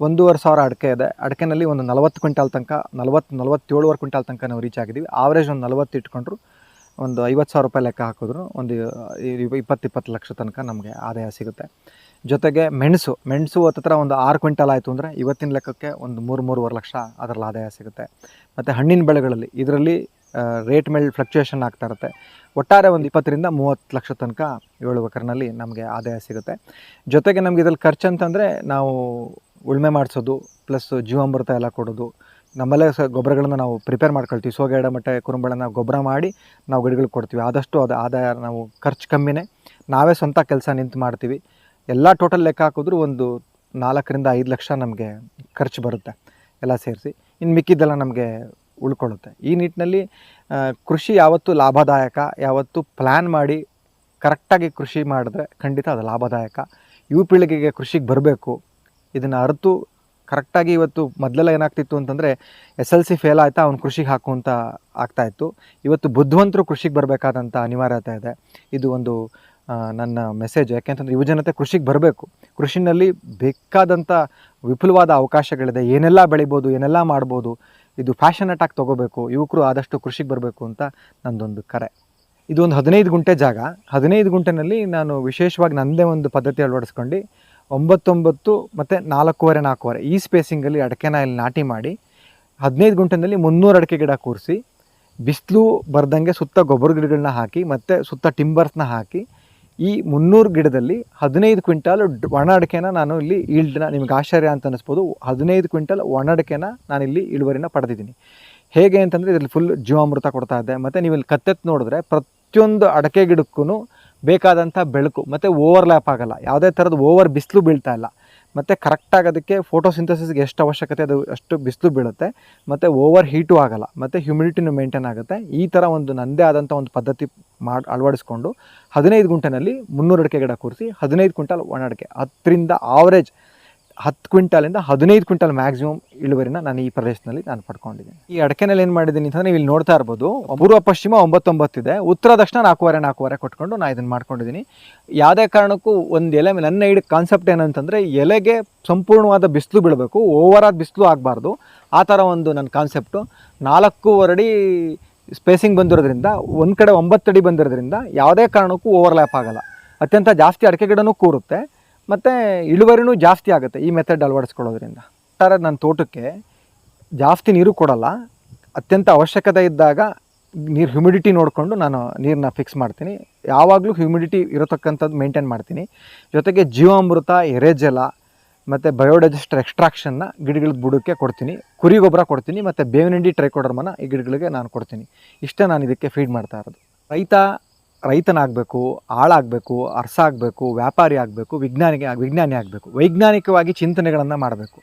ಒಂದೂವರೆ ಸಾವಿರ ಅಡಿಕೆ ಇದೆ. ಅಡಿಕೆನಲ್ಲಿ ಒಂದು ನಲವತ್ತು ಕ್ವಿಂಟಾಲ್ ತನಕ, ನಲವತ್ತು, ನಲವತ್ತೇಳುವರೆ ಕ್ವಿಂಟಾಲ್ ತನಕ ನಾವು ರೀಚ್ ಆಗಿದ್ದೀವಿ. ಆವ್ರೇಜ್ ಒಂದು ನಲವತ್ತು ಇಟ್ಕೊಂಡ್ರು, ಒಂದು ಐವತ್ತು ಸಾವಿರ ರೂಪಾಯಿ ಲೆಕ್ಕ ಹಾಕಿದ್ರು, ಒಂದು ಇಪ್ಪತ್ತು ಇಪ್ಪತ್ತು ಲಕ್ಷ ತನಕ ನಮಗೆ ಆದಾಯ ಸಿಗುತ್ತೆ. ಜೊತೆಗೆ ಮೆಣಸು ಮೆಣಸು ಹತ್ತಿರ ಒಂದು ಆರು ಕ್ವಿಂಟಲ್ ಆಯಿತು ಅಂದರೆ, ಇವತ್ತಿನ ಲೆಕ್ಕಕ್ಕೆ ಒಂದು ಮೂರು, ಮೂರುವರೆ ಲಕ್ಷ ಅದರಲ್ಲಿ ಆದಾಯ ಸಿಗುತ್ತೆ. ಮತ್ತು ಹಣ್ಣಿನ ಬೆಳೆಗಳಲ್ಲಿ, ಇದರಲ್ಲಿ ರೇಟ್ ಮೇಲೆ ಫ್ಲಕ್ಚುಯೇಷನ್ ಆಗ್ತಾ ಇರುತ್ತೆ. ಒಟ್ಟಾರೆ ಒಂದು ಇಪ್ಪತ್ತರಿಂದ ಮೂವತ್ತು ಲಕ್ಷ ತನಕ ಏಳು ಎಕರ್ನಲ್ಲಿ ನಮಗೆ ಆದಾಯ ಸಿಗುತ್ತೆ. ಜೊತೆಗೆ ನಮ್ಗೆ ಇದರಲ್ಲಿ ಖರ್ಚು ಅಂತಂದರೆ ನಾವು ಉಳುಮೆ ಮಾಡಿಸೋದು ಪ್ಲಸ್ ಜೀವಾಮೃತ ಎಲ್ಲ ಕೊಡೋದು, ನಮ್ಮಲ್ಲೇ ಸ ಗೊಬ್ಬರಗಳನ್ನು ನಾವು ಪ್ರಿಪೇರ್ ಮಾಡ್ಕೊಳ್ತೀವಿ. ಸೋಗೆಡ ಮಟ್ಟೆ ಕುರುಂಬಳನ ಗೊಬ್ಬರ ಮಾಡಿ ನಾವು ಗಿಡಗಳಿಗೆ ಕೊಡ್ತೀವಿ. ಆದಷ್ಟು ಅದು ಆದಾಯ ನಾವು ಖರ್ಚು ಕಮ್ಮಿನೇ. ನಾವೇ ಸ್ವಂತ ಕೆಲಸ ನಿಂತು ಮಾಡ್ತೀವಿ. ಎಲ್ಲ ಟೋಟಲ್ ಲೆಕ್ಕ ಹಾಕಿದ್ರು ಒಂದು ನಾಲ್ಕರಿಂದ ಐದು ಲಕ್ಷ ನಮಗೆ ಖರ್ಚು ಬರುತ್ತೆ. ಎಲ್ಲ ಸೇರಿಸಿ. ಇನ್ನು ಮಿಕ್ಕಿದ್ದೆಲ್ಲ ನಮಗೆ ಉಳ್ಕೊಳ್ಳುತ್ತೆ. ಈ ನಿಟ್ಟಿನಲ್ಲಿ ಕೃಷಿ ಯಾವತ್ತೂ ಲಾಭದಾಯಕ, ಯಾವತ್ತೂ ಪ್ಲ್ಯಾನ್ ಮಾಡಿ ಕರೆಕ್ಟಾಗಿ ಕೃಷಿ ಮಾಡಿದ್ರೆ ಖಂಡಿತ ಅದು ಲಾಭದಾಯಕ. ಯುವ ಪೀಳಿಗೆಗೆ ಕೃಷಿಗೆ ಬರಬೇಕು. ಇದನ್ನು ಅರಿತು ಕರೆಕ್ಟಾಗಿ ಇವತ್ತು ಮೊದಲೆಲ್ಲ ಏನಾಗ್ತಿತ್ತು ಅಂತಂದರೆ, ಎಸ್ ಎಲ್ ಸಿ ಫೇಲ್ ಆಯಿತಾ, ಅವ್ನು ಕೃಷಿಗೆ ಹಾಕು ಅಂತ ಆಗ್ತಾಯಿತ್ತು ಇವತ್ತು ಬುದ್ಧಿವಂತರು ಕೃಷಿಗೆ ಬರಬೇಕಾದಂಥ ಅನಿವಾರ್ಯತೆ ಇದೆ. ಇದು ಒಂದು ನನ್ನ ಮೆಸೇಜ್ ಯಾಕೆಂತಂದರೆ ಯುವಜನತೆ ಕೃಷಿಗೆ ಬರಬೇಕು. ಕೃಷಿನಲ್ಲಿ ಬೇಕಾದಂಥ ವಿಪುಲವಾದ ಅವಕಾಶಗಳಿದೆ. ಏನೆಲ್ಲ ಬೆಳಿಬೋದು, ಏನೆಲ್ಲ ಮಾಡ್ಬೋದು, ಇದು ಫ್ಯಾಷನ್ ಅಟ್ಯಾಕ್ ತೊಗೋಬೇಕು, ಯುವಕರು ಆದಷ್ಟು ಕೃಷಿಗೆ ಬರಬೇಕು ಅಂತ ನಂದೊಂದು ಕರೆ. ಇದು ಒಂದು ಹದಿನೈದು ಗುಂಟೆ ಜಾಗ. ಹದಿನೈದು ಗುಂಟೆನಲ್ಲಿ ನಾನು ವಿಶೇಷವಾಗಿ ನನ್ನದೇ ಒಂದು ಪದ್ಧತಿ ಅಳವಡಿಸ್ಕೊಂಡು ಒಂಬತ್ತೊಂಬತ್ತು ಮತ್ತು ನಾಲ್ಕೂವರೆ ನಾಲ್ಕೂವರೆ ಈ ಸ್ಪೇಸಿಂಗಲ್ಲಿ ಅಡಕೆನ ಇಲ್ಲಿ ನಾಟಿ ಮಾಡಿ ಹದಿನೈದು ಗುಂಟೆನಲ್ಲಿ ಮುನ್ನೂರು ಅಡಿಕೆ ಗಿಡ ಕೂರಿಸಿ, ಬಿಸಿಲು ಬರ್ದಂಗೆ ಸುತ್ತ ಗೊಬ್ಬರ ಗಿಡಗಳನ್ನ ಹಾಕಿ ಮತ್ತು ಸುತ್ತ ಟಿಂಬರ್ಸ್ನ ಹಾಕಿ ಈ ಮುನ್ನೂರು ಗಿಡದಲ್ಲಿ ಹದಿನೈದು ಕ್ವಿಂಟಾಲ್ ಒಣ ನಾನು ಇಲ್ಲಿ ಈಲ್ಡ್ನ ನಿಮ್ಗೆ ಆಶ್ಚರ್ಯ ಅಂತ ಅನ್ನಿಸ್ಬೋದು. ಹದಿನೈದು ಕ್ವಿಂಟಲ್ ಒಣ ಅಡಿಕೆನ ಇಲ್ಲಿ ಇಳುವರಿನ ಪಡೆದಿದ್ದೀನಿ. ಹೇಗೆ ಅಂತಂದರೆ ಇದರಲ್ಲಿ ಫುಲ್ ಜೀವಾಮೃತ ಕೊಡ್ತಾ ಇದ್ದೆ ಮತ್ತು ನೀವು ಇಲ್ಲಿ ಕತ್ತೆತ್ತು ನೋಡಿದ್ರೆ ಪ್ರತಿಯೊಂದು ಅಡಕೆ ಗಿಡಕ್ಕೂ ಬೇಕಾದಂಥ ಬೆಳಕು. ಮತ್ತು ಓವರ್ಲ್ಯಾಪ್ ಆಗಲ್ಲ. ಯಾವುದೇ ಥರದ ಓವರ್ ಬಿಸಿಲು ಬೀಳ್ತಾ ಇಲ್ಲ. ಮತ್ತು ಕರೆಕ್ಟಾಗಿ ಅದಕ್ಕೆ ಫೋಟೋಸಿಂಥಸಿಸ್ಗೆ ಎಷ್ಟು ಅವಶ್ಯಕತೆ ಅದು ಅಷ್ಟು ಬಿಸಿಲು ಬೀಳುತ್ತೆ. ಮತ್ತು ಓವರ್ ಹೀಟು ಆಗೋಲ್ಲ, ಮತ್ತು ಹ್ಯುಮಿಡಿಟಿನೂ ಮೇಂಟೈನ್ ಆಗುತ್ತೆ. ಈ ಥರ ಒಂದು ನನ್ನದೇ ಆದಂಥ ಒಂದು ಪದ್ಧತಿ ಮಾಡಿ, ಅಳವಡಿಸ್ಕೊಂಡು ಹದಿನೈದು ಗುಂಟೆನಲ್ಲಿ ಮುನ್ನೂರು ಅಡಿಕೆ ಗಿಡ ಕೂರಿಸಿ ಹದಿನೈದು ಕ್ವಿಂಟಲ್ ಒಣ ಅಡಿಕೆ, ಹತ್ತರಿಂದ ಆವರೇಜ್ ಹತ್ತು ಕ್ವಿಂಟಾಲಿಂದ ಹದಿನೈದು ಕ್ವಿಂಟಲ್ ಮ್ಯಾಕ್ಸಿಮಮ್ ಇಳುವರಿನ ನಾನು ಈ ಪ್ರದೇಶದಲ್ಲಿ ನಾನು ಪಡ್ಕೊಂಡಿದ್ದೀನಿ. ಈ ಅಡಕೆನಲ್ಲಿ ಏನು ಮಾಡಿದ್ದೀನಿ ಅಂತಂದರೆ ನೀವು ಇಲ್ಲಿ ನೋಡ್ತಾ ಇರ್ಬೋದು, ಪೂರ್ವ ಪಶ್ಚಿಮ ಒಂಬತ್ತೊಂಬತ್ತಿದೆ ಉತ್ತರ ದಕ್ಷಿಣ ನಾಲ್ಕೂವರೆ ನಾಲ್ಕೂವರೆ ಕೊಟ್ಕೊಂಡು ನಾನು ಇದನ್ನು ಮಾಡ್ಕೊಂಡಿದ್ದೀನಿ. ಯಾವುದೇ ಕಾರಣಕ್ಕೂ ಒಂದು ಎಲೆ ನನ್ನ ಇಡ ಕಾನ್ಸೆಪ್ಟ್ ಏನಂತಂದರೆ ಎಲೆಗೆ ಸಂಪೂರ್ಣವಾದ ಬಿಸಿಲು ಬೀಳಬೇಕು ಓವರ್ ಆದ ಬಿಸಿಲು ಆಗಬಾರ್ದು. ಆ ಥರ ಒಂದು ನನ್ನ ಕಾನ್ಸೆಪ್ಟು ನಾಲ್ಕು ಅಡಿ ಸ್ಪೇಸಿಂಗ್ ಬಂದಿರೋದ್ರಿಂದ, ಒಂದು ಕಡೆ ಒಂಬತ್ತು ಅಡಿ ಬಂದಿರೋದ್ರಿಂದ ಯಾವುದೇ ಕಾರಣಕ್ಕೂ ಓವರ್ಲ್ಯಾಪ್ ಆಗಲ್ಲ. ಅತ್ಯಂತ ಜಾಸ್ತಿ ಅಡಿಕೆ ಗಿಡನೂ ಕೂರುತ್ತೆ. ಮತ್ತು ಇಳುವರಿನೂ ಜಾಸ್ತಿ ಆಗುತ್ತೆ ಈ ಮೆಥಡ್ ಅಳವಡಿಸ್ಕೊಳ್ಳೋದ್ರಿಂದ. ಒಟ್ಟಾರೆ ನನ್ನ ತೋಟಕ್ಕೆ ಜಾಸ್ತಿ ನೀರು ಕೊಡಲ್ಲ. ಅತ್ಯಂತ ಅವಶ್ಯಕತೆ ಇದ್ದಾಗ ನೀರು ಹ್ಯುಮಿಡಿಟಿ ನೋಡಿಕೊಂಡು ನಾನು ನೀರನ್ನ ಫಿಕ್ಸ್ ಮಾಡ್ತೀನಿ. ಯಾವಾಗಲೂ ಹ್ಯುಮಿಡಿಟಿ ಇರತಕ್ಕಂಥದ್ದು ಮೇಂಟೈನ್ ಮಾಡ್ತೀನಿ. ಜೊತೆಗೆ ಜೀವಾಮೃತ, ಎರೆಜಲ, ಮತ್ತು ಬಯೋಡೈಜೆಸ್ಟರ್ ಎಕ್ಸ್ಟ್ರಾಕ್ಷನ್ನ ಗಿಡಗಳ ಬುಡಕ್ಕೆ ಕೊಡ್ತೀನಿ. ಕುರಿ ಗೊಬ್ಬರ ಕೊಡ್ತೀನಿ, ಮತ್ತು ಬೇವಿನ ಹಿಂಡಿ ಟ್ರೈಕೋಡರ್ಮನ ಈ ಗಿಡಗಳಿಗೆ ನಾನು ಕೊಡ್ತೀನಿ. ಇಷ್ಟೇ ನಾನು ಇದಕ್ಕೆ ಫೀಡ್ ಮಾಡ್ತಾ ಇರೋದು. ರೈತ ರೈತನಾಗಬೇಕು ಆಳಾಗಬೇಕು ಅರ್ಸ ಆಗಬೇಕು ವ್ಯಾಪಾರಿ ಆಗಬೇಕು, ವಿಜ್ಞಾನಿಗೆ ವಿಜ್ಞಾನಿ ಆಗಬೇಕು, ವೈಜ್ಞಾನಿಕವಾಗಿ ಚಿಂತನೆಗಳನ್ನು ಮಾಡಬೇಕು.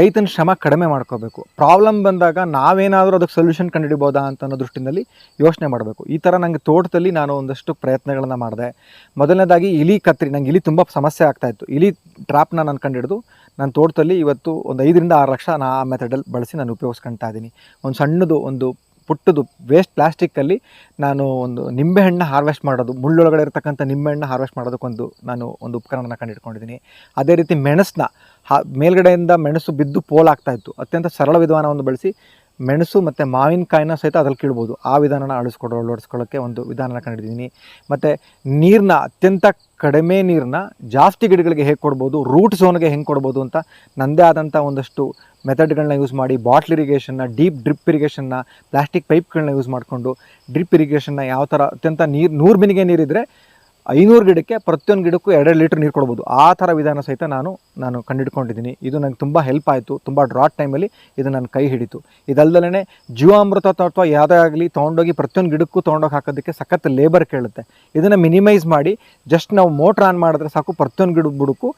ರೈತನ ಶ್ರಮ ಕಡಿಮೆ ಮಾಡ್ಕೋಬೇಕು. ಪ್ರಾಬ್ಲಮ್ ಬಂದಾಗ ನಾವೇನಾದರೂ ಅದಕ್ಕೆ ಸೊಲ್ಯೂಷನ್ ಕಂಡುಹಿಡಿಬೋದಾ ಅಂತ ಅನ್ನೋ ದೃಷ್ಟಿನಲ್ಲಿ ಯೋಚನೆ ಮಾಡಬೇಕು. ಈ ಥರ ನನಗೆ ತೋಟದಲ್ಲಿ ನಾನು ಒಂದಷ್ಟು ಪ್ರಯತ್ನಗಳನ್ನು ಮಾಡಿದೆ. ಮೊದಲನೇದಾಗಿ ಇಲಿ ಕತ್ರಿ, ನಂಗೆ ಇಲಿ ತುಂಬ ಸಮಸ್ಯೆ ಆಗ್ತಾಯಿತ್ತು ಇಲಿ ಟ್ರ್ಯಾಪ್ನ ನಾನು ಕಂಡುಹಿಡಿದು ನನ್ನ ತೋಟದಲ್ಲಿ ಇವತ್ತು ಒಂದು ಐದರಿಂದ ಆರು ಲಕ್ಷ ನಾನು ಆ ಮೆಥಡಲ್ಲಿ ಬಳಸಿ ನಾನು ಉಪಯೋಗಿಸ್ಕೊಳ್ತಾ ಇದ್ದೀನಿ. ಒಂದು ಸಣ್ಣದು ಒಂದು ಪುಟ್ಟದು ವೇಸ್ಟ್ ಪ್ಲಾಸ್ಟಿಕ್ಕಲ್ಲಿ ನಾನು ಒಂದು ನಿಂಬೆಹಣ್ಣು ಹಾರ್ವೆಸ್ಟ್ ಮಾಡೋದು, ಮುಳ್ಳೊಳಗಡೆ ಇರತಕ್ಕಂಥ ನಿಂಬೆಹಣ್ಣು ಹಾರ್ವೆಸ್ಟ್ ಮಾಡೋದಕ್ಕೊಂದು ನಾನು ಒಂದು ಉಪಕರಣನ ಕಂಡುಹಿಡ್ಕೊಂಡಿದ್ದೀನಿ ಅದೇ ರೀತಿ ಮೆಣಸನ್ನ ಹಾ, ಮೇಲ್ಗಡೆಯಿಂದ ಮೆಣಸು ಬಿದ್ದು ಪೋಲಾಗ್ತಾಯಿತ್ತು ಅತ್ಯಂತ ಸರಳ ವಿಧಾನವನ್ನು ಬಳಸಿ ಮೆಣಸು ಮತ್ತು ಮಾವಿನಕಾಯಿನ ಸಹಿತ ಅದ್ರಲ್ಲಿ ಕೀಳ್ಬೋದು. ಆ ವಿಧಾನನ ಅಳಿಸ್ಕೊಡೋ ಅಳವಡಿಸ್ಕೊಳ್ಳೋಕ್ಕೆ ಒಂದು ವಿಧಾನನ ಕಂಡಿದ್ದೀನಿ ಮತ್ತು ನೀರನ್ನ ಅತ್ಯಂತ ಕಡಿಮೆ ನೀರನ್ನ ಜಾಸ್ತಿ ಗಿಡಗಳಿಗೆ ಹೇಗೆ ಕೊಡ್ಬೋದು ರೂಟ್ ಝೋನ್ಗೆ ಹೆಂಗೆ ಕೊಡ್ಬೋದು ಅಂತ ನನ್ನದೇ ಆದಂಥ ಒಂದಷ್ಟು ಮೆಥಡ್ಗಳನ್ನ ಯೂಸ್ ಮಾಡಿ ಬಾಟ್ಲ್ ಇರಿಗೇಷನ್ನ ಡೀಪ್ ಡ್ರಿಪ್ ಇರಿಗೇಷನ್ನ ಪ್ಲಾಸ್ಟಿಕ್ ಪೈಪ್ಗಳನ್ನ ಯೂಸ್ ಮಾಡಿಕೊಂಡು ಡ್ರಿಪ್ ಇರಿಗೇಷನ್ನ ಯಾವ ಥರ ಅತ್ಯಂತ ನೀರು, ನೂರು ಬಿನಿಗೆ ನೀರಿದ್ದರೆ ಐನೂರು ಗಿಡಕ್ಕೆ ಪ್ರತಿಯೊಂದು ಗಿಡಕ್ಕೂ ಎರಡೆರಡು ಲೀಟ್ರ್ ನೀರು ಕೊಡ್ಬೋದು. ಆ ಥರ ವಿಧಾನ ಸಹಿತ ನಾನು ನಾನು ಕಂಡುಹಿಡ್ಕೊಂಡಿದ್ದೀನಿ ಇದು ನನಗೆ ತುಂಬ ಹೆಲ್ಪ್ ಆಯಿತು, ತುಂಬ ಡ್ರಾಟ್ ಟೈಮಲ್ಲಿ ಇದು ನನ್ನ ಕೈ ಹಿಡಿತು. ಇದಲ್ದಲೇ ಜೀವಾಮೃತ ಅಥವಾ ಯಾವುದೇ ಆಗಲಿ ತೊಗೊಂಡೋಗಿ ಪ್ರತಿಯೊಂದು ಗಿಡಕ್ಕೂ ತೊಗೊಂಡೋಗಿ ಹಾಕೋದಕ್ಕೆ ಸಖತ್ ಲೇಬರ್ ಕೇಳುತ್ತೆ. ಇದನ್ನು ಮಿನಿಮೈಸ್ ಮಾಡಿ ಜಸ್ಟ್ ನಾವು ಮೋಟ್ರ್ ಆನ್ ಮಾಡಿದ್ರೆ ಸಾಕು ಪ್ರತಿಯೊಂದು ಗಿಡದ ಬುಡಕ್ಕೂ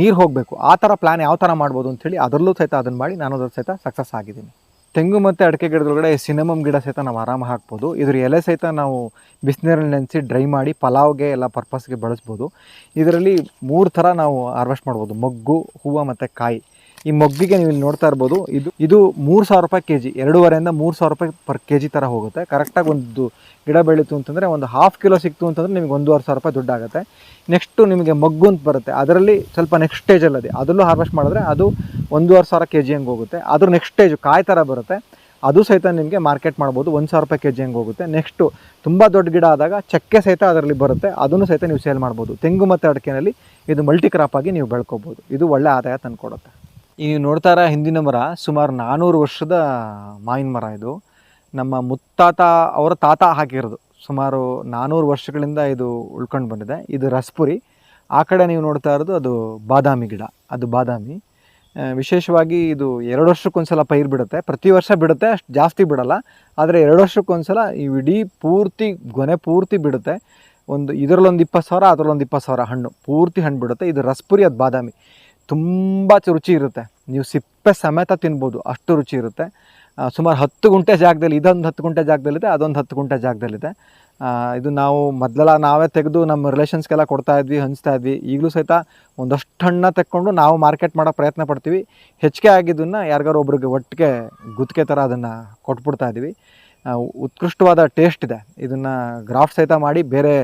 ನೀರು ಹೋಗಬೇಕು. ಆ ಥರ ಪ್ಲ್ಯಾನ್ ಯಾವ ಥರ ಮಾಡ್ಬೋದು ಅಂಥೇಳಿ ಅದರಲ್ಲೂ ಸಹಿತ ಅದನ್ನು ಮಾಡಿ ನಾನು ಅದ್ರ ಸಹಿತ ಸಕ್ಸಸ್ ಆಗಿದ್ದೀನಿ. ತೆಂಗು ಮತ್ತು ಅಡಿಕೆ ಗಿಡದೊಳಗಡೆ ಸಿನಮಮ್ ಗಿಡ ಸಹಿತ ನಾವು ಆರಾಮ ಹಾಕ್ಬೋದು. ಇದ್ರ ಎಲೆ ಸಹಿತ ನಾವು ಬಿಸಿನೀರಲ್ಲಿ ನೆನೆಸಿ ಡ್ರೈ ಮಾಡಿ ಪಲಾವ್ಗೆ ಎಲ್ಲ ಪರ್ಪಸ್ಗೆ ಬಳಸ್ಬೋದು. ಇದರಲ್ಲಿ ಮೂರು ಥರ ನಾವು ಹಾರ್ವೆಸ್ಟ್ ಮಾಡ್ಬೋದು. ಮೊಗ್ಗು, ಹೂವು ಮತ್ತು ಕಾಯಿ. ಈ ಮೊಗ್ಗಿಗೆ ನೀವು ಇಲ್ಲಿ ನೋಡ್ತಾ ಇರ್ಬೋದು, ಇದು ಇದು ಮೂರು ಸಾವಿರ ರೂಪಾಯಿ ಕೆ ಜಿ ಎರಡೂವರೆಯಿಂದ ಮೂರು ಸಾವಿರ ರೂಪಾಯಿ ಪರ್ ಕೆ ಜಿ ಥರ ಹೋಗುತ್ತೆ ಕರೆಕ್ಟಾಗಿ ಒಂದು ಗಿಡ ಬೆಳೀತು ಅಂತಂದರೆ ಒಂದು ಹಾಫ್ ಕಿಲೋ ಸಿಕ್ತು ಅಂತಂದರೆ ನಿಮಗೆ ಒಂದೂವರೆ ಸಾವಿರ ರೂಪಾಯಿ ದುಡ್ಡಾಗುತ್ತೆ ನೆಕ್ಸ್ಟು ನಿಮಗೆ ಮೊಗ್ಗು ಅಂತ ಬರುತ್ತೆ. ಅದರಲ್ಲಿ ಸ್ವಲ್ಪ ನೆಕ್ಸ್ಟ್ ಸ್ಟೇಜಲ್ಲಿ ಅದೇ. ಅದರಲ್ಲೂ ಹಾರ್ವೆಸ್ಟ್ ಮಾಡಿದ್ರೆ ಅದು ಒಂದೂವರೆ ಸಾವಿರ ಕೆ ಜಿ ಹಂಗೆ ಹೋಗುತ್ತೆ. ಅದ್ರ ನೆಕ್ಸ್ಟ್ ಸ್ಟೇಜು ಕಾಯಿ ಥರ ಬರುತ್ತೆ. ಅದು ಸಹಿತ ನಿಮಗೆ ಮಾರ್ಕೆಟ್ ಮಾಡ್ಬೋದು, ಒಂದು ಸಾವಿರ ರೂಪಾಯಿ ಕೆ ಜಿ ಹಂಗೆ ಹೋಗುತ್ತೆ. ನೆಕ್ಸ್ಟು ತುಂಬ ದೊಡ್ಡ ಗಿಡ ಆದಾಗ ಚಕ್ಕೆ ಸಹಿತ ಅದರಲ್ಲಿ ಬರುತ್ತೆ. ಅದನ್ನು ಸಹಿತ ನೀವು ಸೇಲ್ ಮಾಡ್ಬೋದು. ತೆಂಗು ಮತ್ತು ಅಡಿಕೆನಲ್ಲಿ ಇದು ಮಲ್ಟಿ ಕ್ರಾಪ್ ಆಗಿ ನೀವು ಬೆಳ್ಕೋಬೋದು. ಇದು ಒಳ್ಳೆ ಆದಾಯ ತಂದುಕೊಡುತ್ತೆ. ಈ ನೋಡ್ತಾ ಇರೋ ಹಿಂದಿನ ಮರ, ಸುಮಾರು ನಾನ್ನೂರು ವರ್ಷದ ಮಾವಿನ ಮರ ಇದು. ನಮ್ಮ ಮುತ್ತಾತ, ಅವರ ತಾತ ಹಾಕಿರೋದು. ಸುಮಾರು ನಾನ್ನೂರು ವರ್ಷಗಳಿಂದ ಇದು ಉಳ್ಕೊಂಡು ಬಂದಿದೆ. ಇದು ರಸ್ಪುರಿ. ಆ ಕಡೆ ನೀವು ನೋಡ್ತಾ ಇರೋದು ಅದು ಬಾದಾಮಿ ಗಿಡ. ಅದು ಬಾದಾಮಿ. ವಿಶೇಷವಾಗಿ ಇದು ಎರಡು ವರ್ಷಕ್ಕೊಂದ್ಸಲ ಪೈರು ಬಿಡುತ್ತೆ. ಪ್ರತಿ ವರ್ಷ ಬಿಡುತ್ತೆ, ಅಷ್ಟು ಜಾಸ್ತಿ ಬಿಡಲ್ಲ. ಆದರೆ ಎರಡು ವರ್ಷಕ್ಕೊಂದ್ಸಲ ಈ ಇಡೀ ಪೂರ್ತಿ, ಗೊನೆ ಪೂರ್ತಿ ಬಿಡುತ್ತೆ. ಒಂದು, ಇದರಲ್ಲೊಂದು ಇಪ್ಪತ್ತು ಸಾವಿರ, ಅದರಲ್ಲೊಂದು ಇಪ್ಪತ್ತು ಸಾವಿರ ಹಣ್ಣು. ಪೂರ್ತಿ ಹಣ್ಣು ಬಿಡುತ್ತೆ. ಇದು ರಸ್ಪುರಿ, ಅದು ಬಾದಾಮಿ. ತುಂಬ ರುಚಿ ಇರುತ್ತೆ. ನೀವು ಸಿಪ್ಪೆ ಸಮೇತ ತಿನ್ಬೋದು, ಅಷ್ಟು ರುಚಿ ಇರುತ್ತೆ. ಸುಮಾರು ಹತ್ತು ಗುಂಟೆ ಜಾಗದಲ್ಲಿ, ಇದೊಂದು ಹತ್ತು ಗುಂಟೆ ಜಾಗದಲ್ಲಿದೆ, ಅದೊಂದು ಹತ್ತು ಗುಂಟೆ ಜಾಗದಲ್ಲಿದೆ. ಇದು ನಾವು ಮೊದಲೆಲ್ಲ ನಾವೇ ತೆಗೆದು ನಮ್ಮ ರಿಲೇಷನ್ಸ್ಗೆಲ್ಲ ಕೊಡ್ತಾ ಇದ್ವಿ, ಹಂಚ್ತಾ ಇದ್ವಿ. ಈಗಲೂ ಸಹಿತ ಒಂದಷ್ಟು ಹಣ್ಣ ತೆಕ್ಕೊಂಡು ನಾವು ಮಾರ್ಕೆಟ್ ಮಾಡೋ ಪ್ರಯತ್ನ ಪಡ್ತೀವಿ. ಹೆಚ್ಚಿಗೆ ಆಗಿದ್ದನ್ನು ಯಾರಿಗಾರು ಒಬ್ರಿಗೆ ಒಟ್ಟಿಗೆ ಗುತ್ತಿಗೆ ಥರ ಅದನ್ನು ಕೊಟ್ಬಿಡ್ತಾ ಇದ್ವಿ ಉತ್ಕೃಷ್ಟವಾದ ಟೇಸ್ಟ್ ಇದೆ. ಇದನ್ನು ಗ್ರಾಫ್ಟ್ ಸಹಿತ ಮಾಡಿ, ಬೇರೆ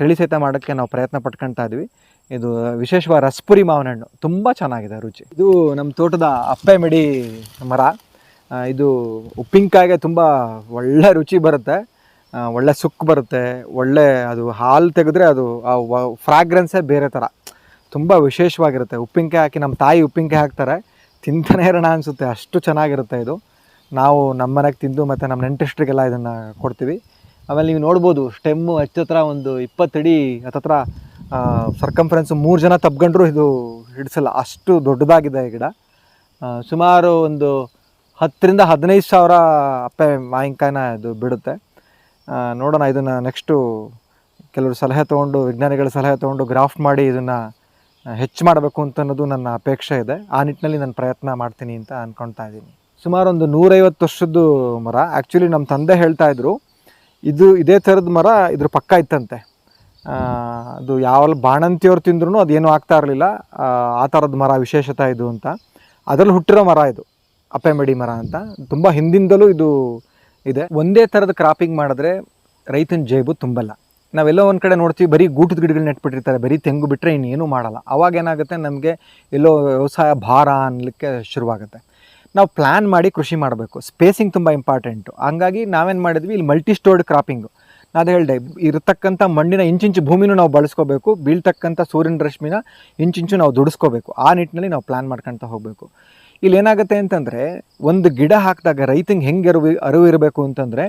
ತಳಿ ಸಹಿತ ಮಾಡೋಕ್ಕೆ ನಾವು ಪ್ರಯತ್ನ ಪಟ್ಕೊಳ್ತಾ ಇದ್ವಿ ಇದು ವಿಶೇಷವಾದ ರಸ್ಪುರಿ ಮಾವಿನ ಹಣ್ಣು ತುಂಬ ಚೆನ್ನಾಗಿದೆ ರುಚಿ. ಇದು ನಮ್ಮ ತೋಟದ ಅಪ್ಪೆ ಮಿಡಿ ಮರ. ಇದು ಉಪ್ಪಿನಕಾಯಿಗೆ ತುಂಬ ಒಳ್ಳೆ ರುಚಿ ಬರುತ್ತೆ. ಒಳ್ಳೆ ಸುಕ್ಕು ಬರುತ್ತೆ. ಒಳ್ಳೆ ಅದು ಹಾಲು ತೆಗೆದ್ರೆ ಅದು ಆ ಫ್ರಾಗ್ರೆನ್ಸೇ ಬೇರೆ ಥರ ತುಂಬ ವಿಶೇಷವಾಗಿರುತ್ತೆ. ಉಪ್ಪಿನಕಾಯಿ ಹಾಕಿ ನಮ್ಮ ತಾಯಿ ಉಪ್ಪಿನಕಾಯಿ ಹಾಕ್ತಾರೆ. ತಿಂತಾನೆ ಇರೋಣ ಅನಿಸುತ್ತೆ. ಅಷ್ಟು ಚೆನ್ನಾಗಿರುತ್ತೆ ಇದು. ನಾವು ನಮ್ಮ ಮನೆಗೆ ತಿಂದು ಮತ್ತು ನಮ್ಮ ನೆಂಟರಿಷ್ಟರಿಗೆಲ್ಲ ಇದನ್ನು ಕೊಡ್ತೀವಿ. ಆಮೇಲೆ ನೀವು ನೋಡ್ಬೋದು, ಸ್ಟೆಮ್ಮು ಹತ್ತತ್ರ ಒಂದು ಇಪ್ಪತ್ತಡಿ, ಹತ್ತತ್ರ ಸರ್ಕಂಫರೆನ್ಸು ಮೂರು ಜನ ತಬ್ಕೊಂಡ್ರು ಇದು ಹಿಡಿಸಲ್ಲ. ಅಷ್ಟು ದೊಡ್ಡದಾಗಿದೆ ಈ ಗಿಡ. ಸುಮಾರು ಒಂದು ಹತ್ತರಿಂದ ಹದಿನೈದು ಸಾವಿರ ಅಪ್ಪೆ ಮಾವಿನಕಾಯಿನ ಇದು ಬಿಡುತ್ತೆ. ನೋಡೋಣ ಇದನ್ನು ನೆಕ್ಸ್ಟು ಕೆಲವರು ಸಲಹೆ ತೊಗೊಂಡು, ವಿಜ್ಞಾನಿಗಳ ಸಲಹೆ ತೊಗೊಂಡು ಗ್ರಾಫ್ಟ್ ಮಾಡಿ ಇದನ್ನು ಹೆಚ್ಚು ಮಾಡಬೇಕು ಅಂತ ಅನ್ನೋದು ನನ್ನ ಅಪೇಕ್ಷೆ ಇದೆ. ಆ ನಿಟ್ಟಿನಲ್ಲಿ ನಾನು ಪ್ರಯತ್ನ ಮಾಡ್ತೀನಿ ಅಂತ ಅಂದ್ಕೊಳ್ತಾ ಇದ್ದೀನಿ. ಸುಮಾರು ಒಂದು ನೂರೈವತ್ತು ವರ್ಷದ್ದು ಮರ. ಆ್ಯಕ್ಚುಲಿ ನಮ್ಮ ತಂದೆ ಹೇಳ್ತಾ ಇದ್ರು, ಇದು ಇದೇ ಥರದ ಮರ ಇದ್ರ ಪಕ್ಕ ಇತ್ತಂತೆ. ಅದು ಯಾವ ಬಾಣಂತಿಯವ್ರು ತಿಂದ್ರೂ ಅದೇನು ಆಗ್ತಾ ಇರಲಿಲ್ಲ. ಆ ಥರದ ಮರ ವಿಶೇಷತೆ ಇದು ಅಂತ. ಅದರಲ್ಲಿ ಹುಟ್ಟಿರೋ ಮರ ಇದು ಅಪ್ಪೆಮಡಿ ಮರ ಅಂತ. ತುಂಬ ಹಿಂದಿಂದಲೂ ಇದು ಇದೆ. ಒಂದೇ ಥರದ ಕ್ರಾಪಿಂಗ್ ಮಾಡಿದ್ರೆ ರೈತನ ಜೇಬು ತುಂಬಲ್ಲ. ನಾವೆಲ್ಲೋ ಒಂದು ಕಡೆ ನೋಡ್ತೀವಿ, ಬರೀ ಗೂಟದ ಗಿಡಗಳು ನೆಟ್ಬಿಟ್ಟಿರ್ತಾರೆ, ಬರೀ ತೆಂಗು ಬಿಟ್ಟರೆ ಇನ್ನೇನು ಮಾಡಲ್ಲ. ಅವಾಗ ಏನಾಗುತ್ತೆ, ನಮಗೆ ಎಲ್ಲೋ ವ್ಯವಸಾಯ ಭಾರ ಅನ್ನಲಿಕ್ಕೆ ಶುರುವಾಗುತ್ತೆ. ನಾವು ಪ್ಲ್ಯಾನ್ ಮಾಡಿ ಕೃಷಿ ಮಾಡಬೇಕು. ಸ್ಪೇಸಿಂಗ್ ತುಂಬ ಇಂಪಾರ್ಟೆಂಟು ಹಂಗಾಗಿ ನಾವೇನು ಮಾಡಿದ್ವಿ, ಇಲ್ಲಿ ಮಲ್ಟಿ ಸ್ಟೋರ್ಡ್ ಕ್ರಾಪಿಂಗು ನಾನು ಹೇಳಿದೆ, ಇರತಕ್ಕಂಥ ಮಣ್ಣಿನ ಇಂಚಿಂಚು ಭೂಮಿನೂ ನಾವು ಬಳಸ್ಕೋಬೇಕು, ಬೀಳ್ತಕ್ಕಂಥ ಸೂರ್ಯನ ರಶ್ಮಿನ ಇಂಚಿಂಚು ನಾವು ದುಡಿಸ್ಕೋಬೇಕು. ಆ ನಿಟ್ಟಿನಲ್ಲಿ ನಾವು ಪ್ಲ್ಯಾನ್ ಮಾಡ್ಕೊಳ್ತಾ ಹೋಗಬೇಕು. ಇಲ್ಲಿ ಏನಾಗುತ್ತೆ ಅಂತಂದರೆ, ಒಂದು ಗಿಡ ಹಾಕಿದಾಗ ರೈತಂಗೆ ಹೆಂಗೆ ಅರಿವು ಅರಿವು ಇರಬೇಕು ಅಂತಂದರೆ,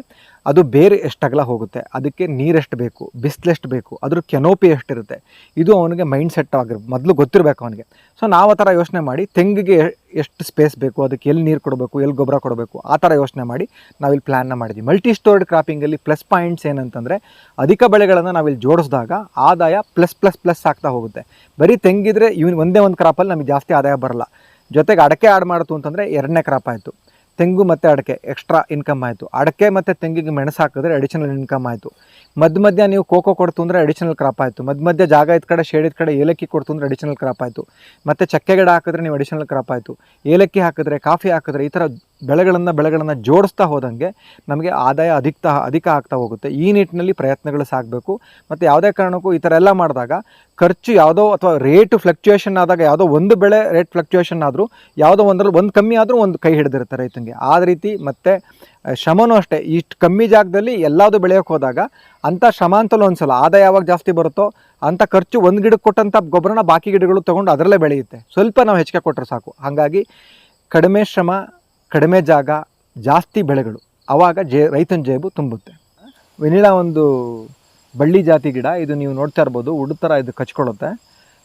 ಅದು ಬೇರೆ ಎಷ್ಟು ಅಗಲ ಹೋಗುತ್ತೆ. ಅದಕ್ಕೆ ನೀರೆಷ್ಟು ಬೇಕು ಬಿಸಿಲೆಷ್ಟು ಬೇಕು, ಅದ್ರ ಕೆನೋಪಿ ಎಷ್ಟಿರುತ್ತೆ ಇದು ಅವನಿಗೆ ಮೈಂಡ್ ಸೆಟ್ ಆಗಿರ್, ಮೊದಲು ಗೊತ್ತಿರಬೇಕು ಅವನಿಗೆ. ಸೊ ನಾವು ಆ ಥರ ಯೋಚನೆ ಮಾಡಿ, ತೆಂಗಿಗೆ ಎಷ್ಟು ಸ್ಪೇಸ್ ಬೇಕು, ಅದಕ್ಕೆ ಎಲ್ಲಿ ನೀರು ಕೊಡಬೇಕು, ಎಲ್ಲಿ ಗೊಬ್ಬರ ಕೊಡಬೇಕು, ಆ ಥರ ಯೋಚನೆ ಮಾಡಿ ನಾವಿಲ್ಲಿ ಪ್ಲ್ಯಾನ್ನ ಮಾಡಿದ್ವಿ. ಮಲ್ಟಿ ಸ್ಟೋರ್ಡ್ ಕ್ರಾಪಿಂಗಲ್ಲಿ ಪ್ಲಸ್ ಪಾಯಿಂಟ್ಸ್ ಏನಂತಂದರೆ, ಅಧಿಕ ಬೆಳೆಗಳನ್ನು ನಾವಿಲ್ಲಿ ಜೋಡಿಸಿದಾಗ ಆದಾಯ ಪ್ಲಸ್ ಪ್ಲಸ್ ಪ್ಲಸ್ ಆಗ್ತಾ ಹೋಗುತ್ತೆ. ಬರೀ ತೆಂಗಿದ್ರೆ ಇವನ್ ಒಂದೇ ಒಂದು ಕ್ರಾಪಲ್ಲಿ ನಮಗೆ ಜಾಸ್ತಿ ಆದಾಯ ಬರಲ್ಲ. ಜೊತೆಗೆ ಅಡಕೆ ಆಡ್ ಮಾಡ್ತು ಅಂತಂದರೆ ಎರಡನೇ ಕ್ರಾಪ್ ಆಯಿತು. ತೆಂಗು ಮತ್ತು ಅಡಕೆ ಎಕ್ಸ್ಟ್ರಾ ಇನ್ಕಮ್ ಆಯಿತು. ಅಡಕೆ ಮತ್ತು ತೆಂಗಿಗೆ ಮೆಣಸು ಹಾಕಿದ್ರೆ ಅಡಿಷನಲ್ ಇನ್ಕಮ್ ಆಯಿತು. ಮಧ್ಯ ಮಧ್ಯ ನೀವು ಕೋಕೋ ಕೊಡ್ತು ಅಂದರೆ ಅಡಿಷನಲ್ ಕ್ರಾಪ್ ಆಯಿತು. ಮಧ್ಯ ಮಧ್ಯ ಜಾಗ ಇದ್ದ ಕಡೆ ಶೇಡ್ ಇದ್ದ ಕಡೆ ಏಲಕ್ಕಿ ಕೊಡ್ತು ಅಂದರೆ ಅಡಿಷನಲ್ ಕ್ರಾಪ್ ಆಯಿತು. ಮತ್ತು ಚಕ್ಕೆ ಗಿಡ ಹಾಕಿದ್ರೆ ನೀವು ಅಡಿಷನಲ್ ಕ್ರಾಪ್ ಆಯಿತು. ಏಲಕ್ಕಿ ಹಾಕಿದ್ರೆ, ಕಾಫಿ ಹಾಕಿದ್ರೆ ಈ ಥರ ಬೆಳೆಗಳನ್ನು ಬೆಳೆಗಳನ್ನು ಜೋಡಿಸ್ತಾ ಹೋದಂಗೆ ನಮಗೆ ಆದಾಯ ಅಧಿಕ ಅಧಿಕ ಆಗ್ತಾ ಹೋಗುತ್ತೆ. ಈ ನಿಟ್ಟಿನಲ್ಲಿ ಪ್ರಯತ್ನಗಳು ಸಾಗಬೇಕು. ಮತ್ತು ಯಾವುದೇ ಕಾರಣಕ್ಕೂ ಈ ಥರ ಎಲ್ಲ ಮಾಡಿದಾಗ ಖರ್ಚು ಯಾವುದೋ ಅಥವಾ ರೇಟ್ ಫ್ಲಕ್ಚುಯೇಷನ್ ಆದಾಗ ಯಾವುದೋ ಒಂದು ಬೆಳೆ ರೇಟ್ ಫ್ಲಕ್ಚುಯೇಷನ್ ಆದರೂ ಯಾವುದೋ ಒಂದರಲ್ಲಿ ಒಂದು ಕಮ್ಮಿ ಆದರೂ ಒಂದು ಕೈ ಹಿಡಿದಿರುತ್ತೆ ರೈತನಿಗೆ ಆ ರೀತಿ ಮತ್ತು ಶ್ರಮನೂ ಅಷ್ಟೇ. ಇಷ್ಟು ಕಮ್ಮಿ ಜಾಗದಲ್ಲಿ ಎಲ್ಲಾದೂ ಬೆಳೆಯೋಕೆ ಹೋದಾಗ ಅಂಥ ಶ್ರಮ ಅಂತಲೂ ಒಂದ್ಸಲ. ಆದಾಯ ಯಾವಾಗ ಜಾಸ್ತಿ ಬರುತ್ತೋ ಅಂಥ ಖರ್ಚು ಒಂದು ಗಿಡಕ್ಕೆ ಕೊಟ್ಟಂಥ ಗೊಬ್ಬರನ ಬಾಕಿ ಗಿಡಗಳು ತೊಗೊಂಡು ಅದರಲ್ಲೇ ಬೆಳೆಯುತ್ತೆ. ಸ್ವಲ್ಪ ನಾವು ಹೆಚ್ಚಿಗೆ ಕೊಟ್ಟರೆ ಸಾಕು. ಹಾಗಾಗಿ ಕಡಿಮೆ ಶ್ರಮ ಕಡಿಮೆ ಜಾಗ, ಜಾಸ್ತಿ ಬೆಳೆಗಳು. ಆವಾಗ ಜೇ, ರೈತನ ಜೇಬು ತುಂಬುತ್ತೆ. ವೆನಿಲಾ ಒಂದು ಬಳ್ಳಿ ಜಾತಿ ಗಿಡ, ಇದು ನೀವು ನೋಡ್ತಾ ಇರ್ಬೋದು, ಉಡು ಥರ ಇದು ಕಚ್ಕೊಳ್ಳುತ್ತೆ.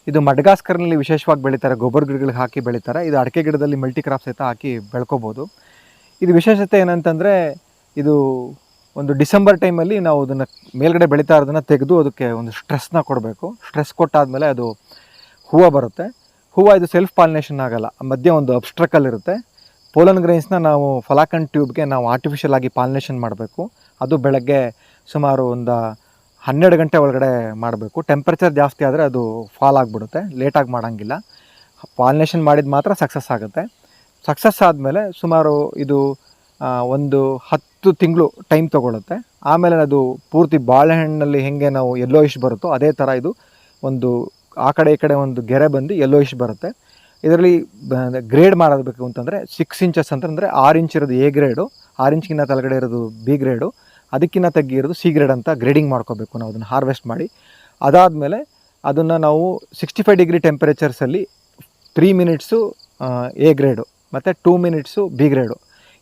ಇದು ಮಡ್ಗಾಸ್ಕರ್ನಲ್ಲಿ ವಿಶೇಷವಾಗಿ ಬೆಳೀತಾರೆ, ಗೊಬ್ಬರ ಗಿಡಗಳಿಗೆ ಹಾಕಿ ಬೆಳೀತಾರೆ. ಇದು ಅಡಿಕೆ ಗಿಡದಲ್ಲಿ ಮಲ್ಟಿ ಕ್ರಾಪ್ ಸಹಿತ ಹಾಕಿ ಬೆಳ್ಕೋಬೋದು. ಇದು ವಿಶೇಷತೆ ಏನಂತಂದರೆ, ಇದು ಒಂದು ಡಿಸೆಂಬರ್ ಟೈಮಲ್ಲಿ ನಾವು ಅದನ್ನು ಮೇಲ್ಗಡೆ ಬೆಳೀತಾ ಇರೋದನ್ನು ತೆಗೆದು ಅದಕ್ಕೆ ಒಂದು ಸ್ಟ್ರೆಸ್ನ ಕೊಡಬೇಕು. ಸ್ಟ್ರೆಸ್ ಕೊಟ್ಟಾದಮೇಲೆ ಅದು ಹೂವು ಬರುತ್ತೆ. ಹೂವು ಇದು ಸೆಲ್ಫ್ ಪಾಲಿನೇಷನ್ ಆಗಲ್ಲ. ಮಧ್ಯೆ ಒಂದು ಅಬ್ಸ್ಟ್ರಕಲ್ ಇರುತ್ತೆ. ಪೋಲನ್ ಗ್ರೈನ್ಸ್ನ ನಾವು ಫಲಾಕನ್ ಟ್ಯೂಬ್ಗೆ ನಾವು ಆರ್ಟಿಫಿಷಿಯಲ್ ಆಗಿ ಪಾಲಿನೇಷನ್ ಮಾಡಬೇಕು. ಅದು ಬೆಳಗ್ಗೆ ಸುಮಾರು ಒಂದು ಹನ್ನೆರಡು ಗಂಟೆ ಒಳಗಡೆ ಮಾಡಬೇಕು. ಟೆಂಪ್ರೇಚರ್ ಜಾಸ್ತಿ ಆದರೆ ಅದು ಫಾಲ್ ಆಗಿಬಿಡುತ್ತೆ. ಲೇಟಾಗಿ ಮಾಡೋಂಗಿಲ್ಲ. ಪಾಲಿನೇಷನ್ ಮಾಡಿದ ಮಾತ್ರ ಸಕ್ಸಸ್ ಆಗುತ್ತೆ. ಸಕ್ಸಸ್ ಆದಮೇಲೆ ಸುಮಾರು ಇದು ಒಂದು ಹತ್ತು ತಿಂಗಳು ಟೈಮ್ ತೊಗೊಳುತ್ತೆ. ಆಮೇಲೆ ಅದು ಪೂರ್ತಿ ಬಾಳೆಹಣ್ಣಲ್ಲಿ ಹೆಂಗೆ ನಾವು ಎಲ್ಲೋ ಇಶ್ ಬರುತ್ತೋ ಅದೇ ಥರ ಇದು ಒಂದು ಆ ಕಡೆ ಈ ಕಡೆ ಒಂದು ಗೆರೆ ಬಂದು ಎಲ್ಲೋ ಇಶ್ ಬರುತ್ತೆ. ಇದರಲ್ಲಿ ಗ್ರೇಡ್ ಮಾಡಬೇಕು ಅಂತಂದರೆ ಸಿಕ್ಸ್ ಇಂಚಸ್ ಅಂತಂದರೆ ಆರು ಇಂಚ್ ಇರೋದು ಎ ಗ್ರೇಡು ಆರು ಇಂಚ್ಗಿಂತ ತಲೆಗಡೆ ಇರೋದು ಬಿ ಗ್ರೇಡು ಅದಕ್ಕಿಂತ ತಗ್ಗಿ ಇರೋದು ಸಿ ಗ್ರೇಡ್ ಅಂತ ಗ್ರೇಡಿಂಗ್ ಮಾಡ್ಕೋಬೇಕು. ನಾವು ಅದನ್ನು ಹಾರ್ವೆಸ್ಟ್ ಮಾಡಿ, ಅದಾದಮೇಲೆ ಅದನ್ನು ನಾವು ಸಿಕ್ಸ್ಟಿ ಫೈವ್ ಡಿಗ್ರಿ ಟೆಂಪರೇಚರ್ಸಲ್ಲಿ ತ್ರೀ ಮಿನಿಟ್ಸು ಎ ಗ್ರೇಡು ಮತ್ತು ಟೂ ಮಿನಿಟ್ಸು ಬಿ ಗ್ರೇಡು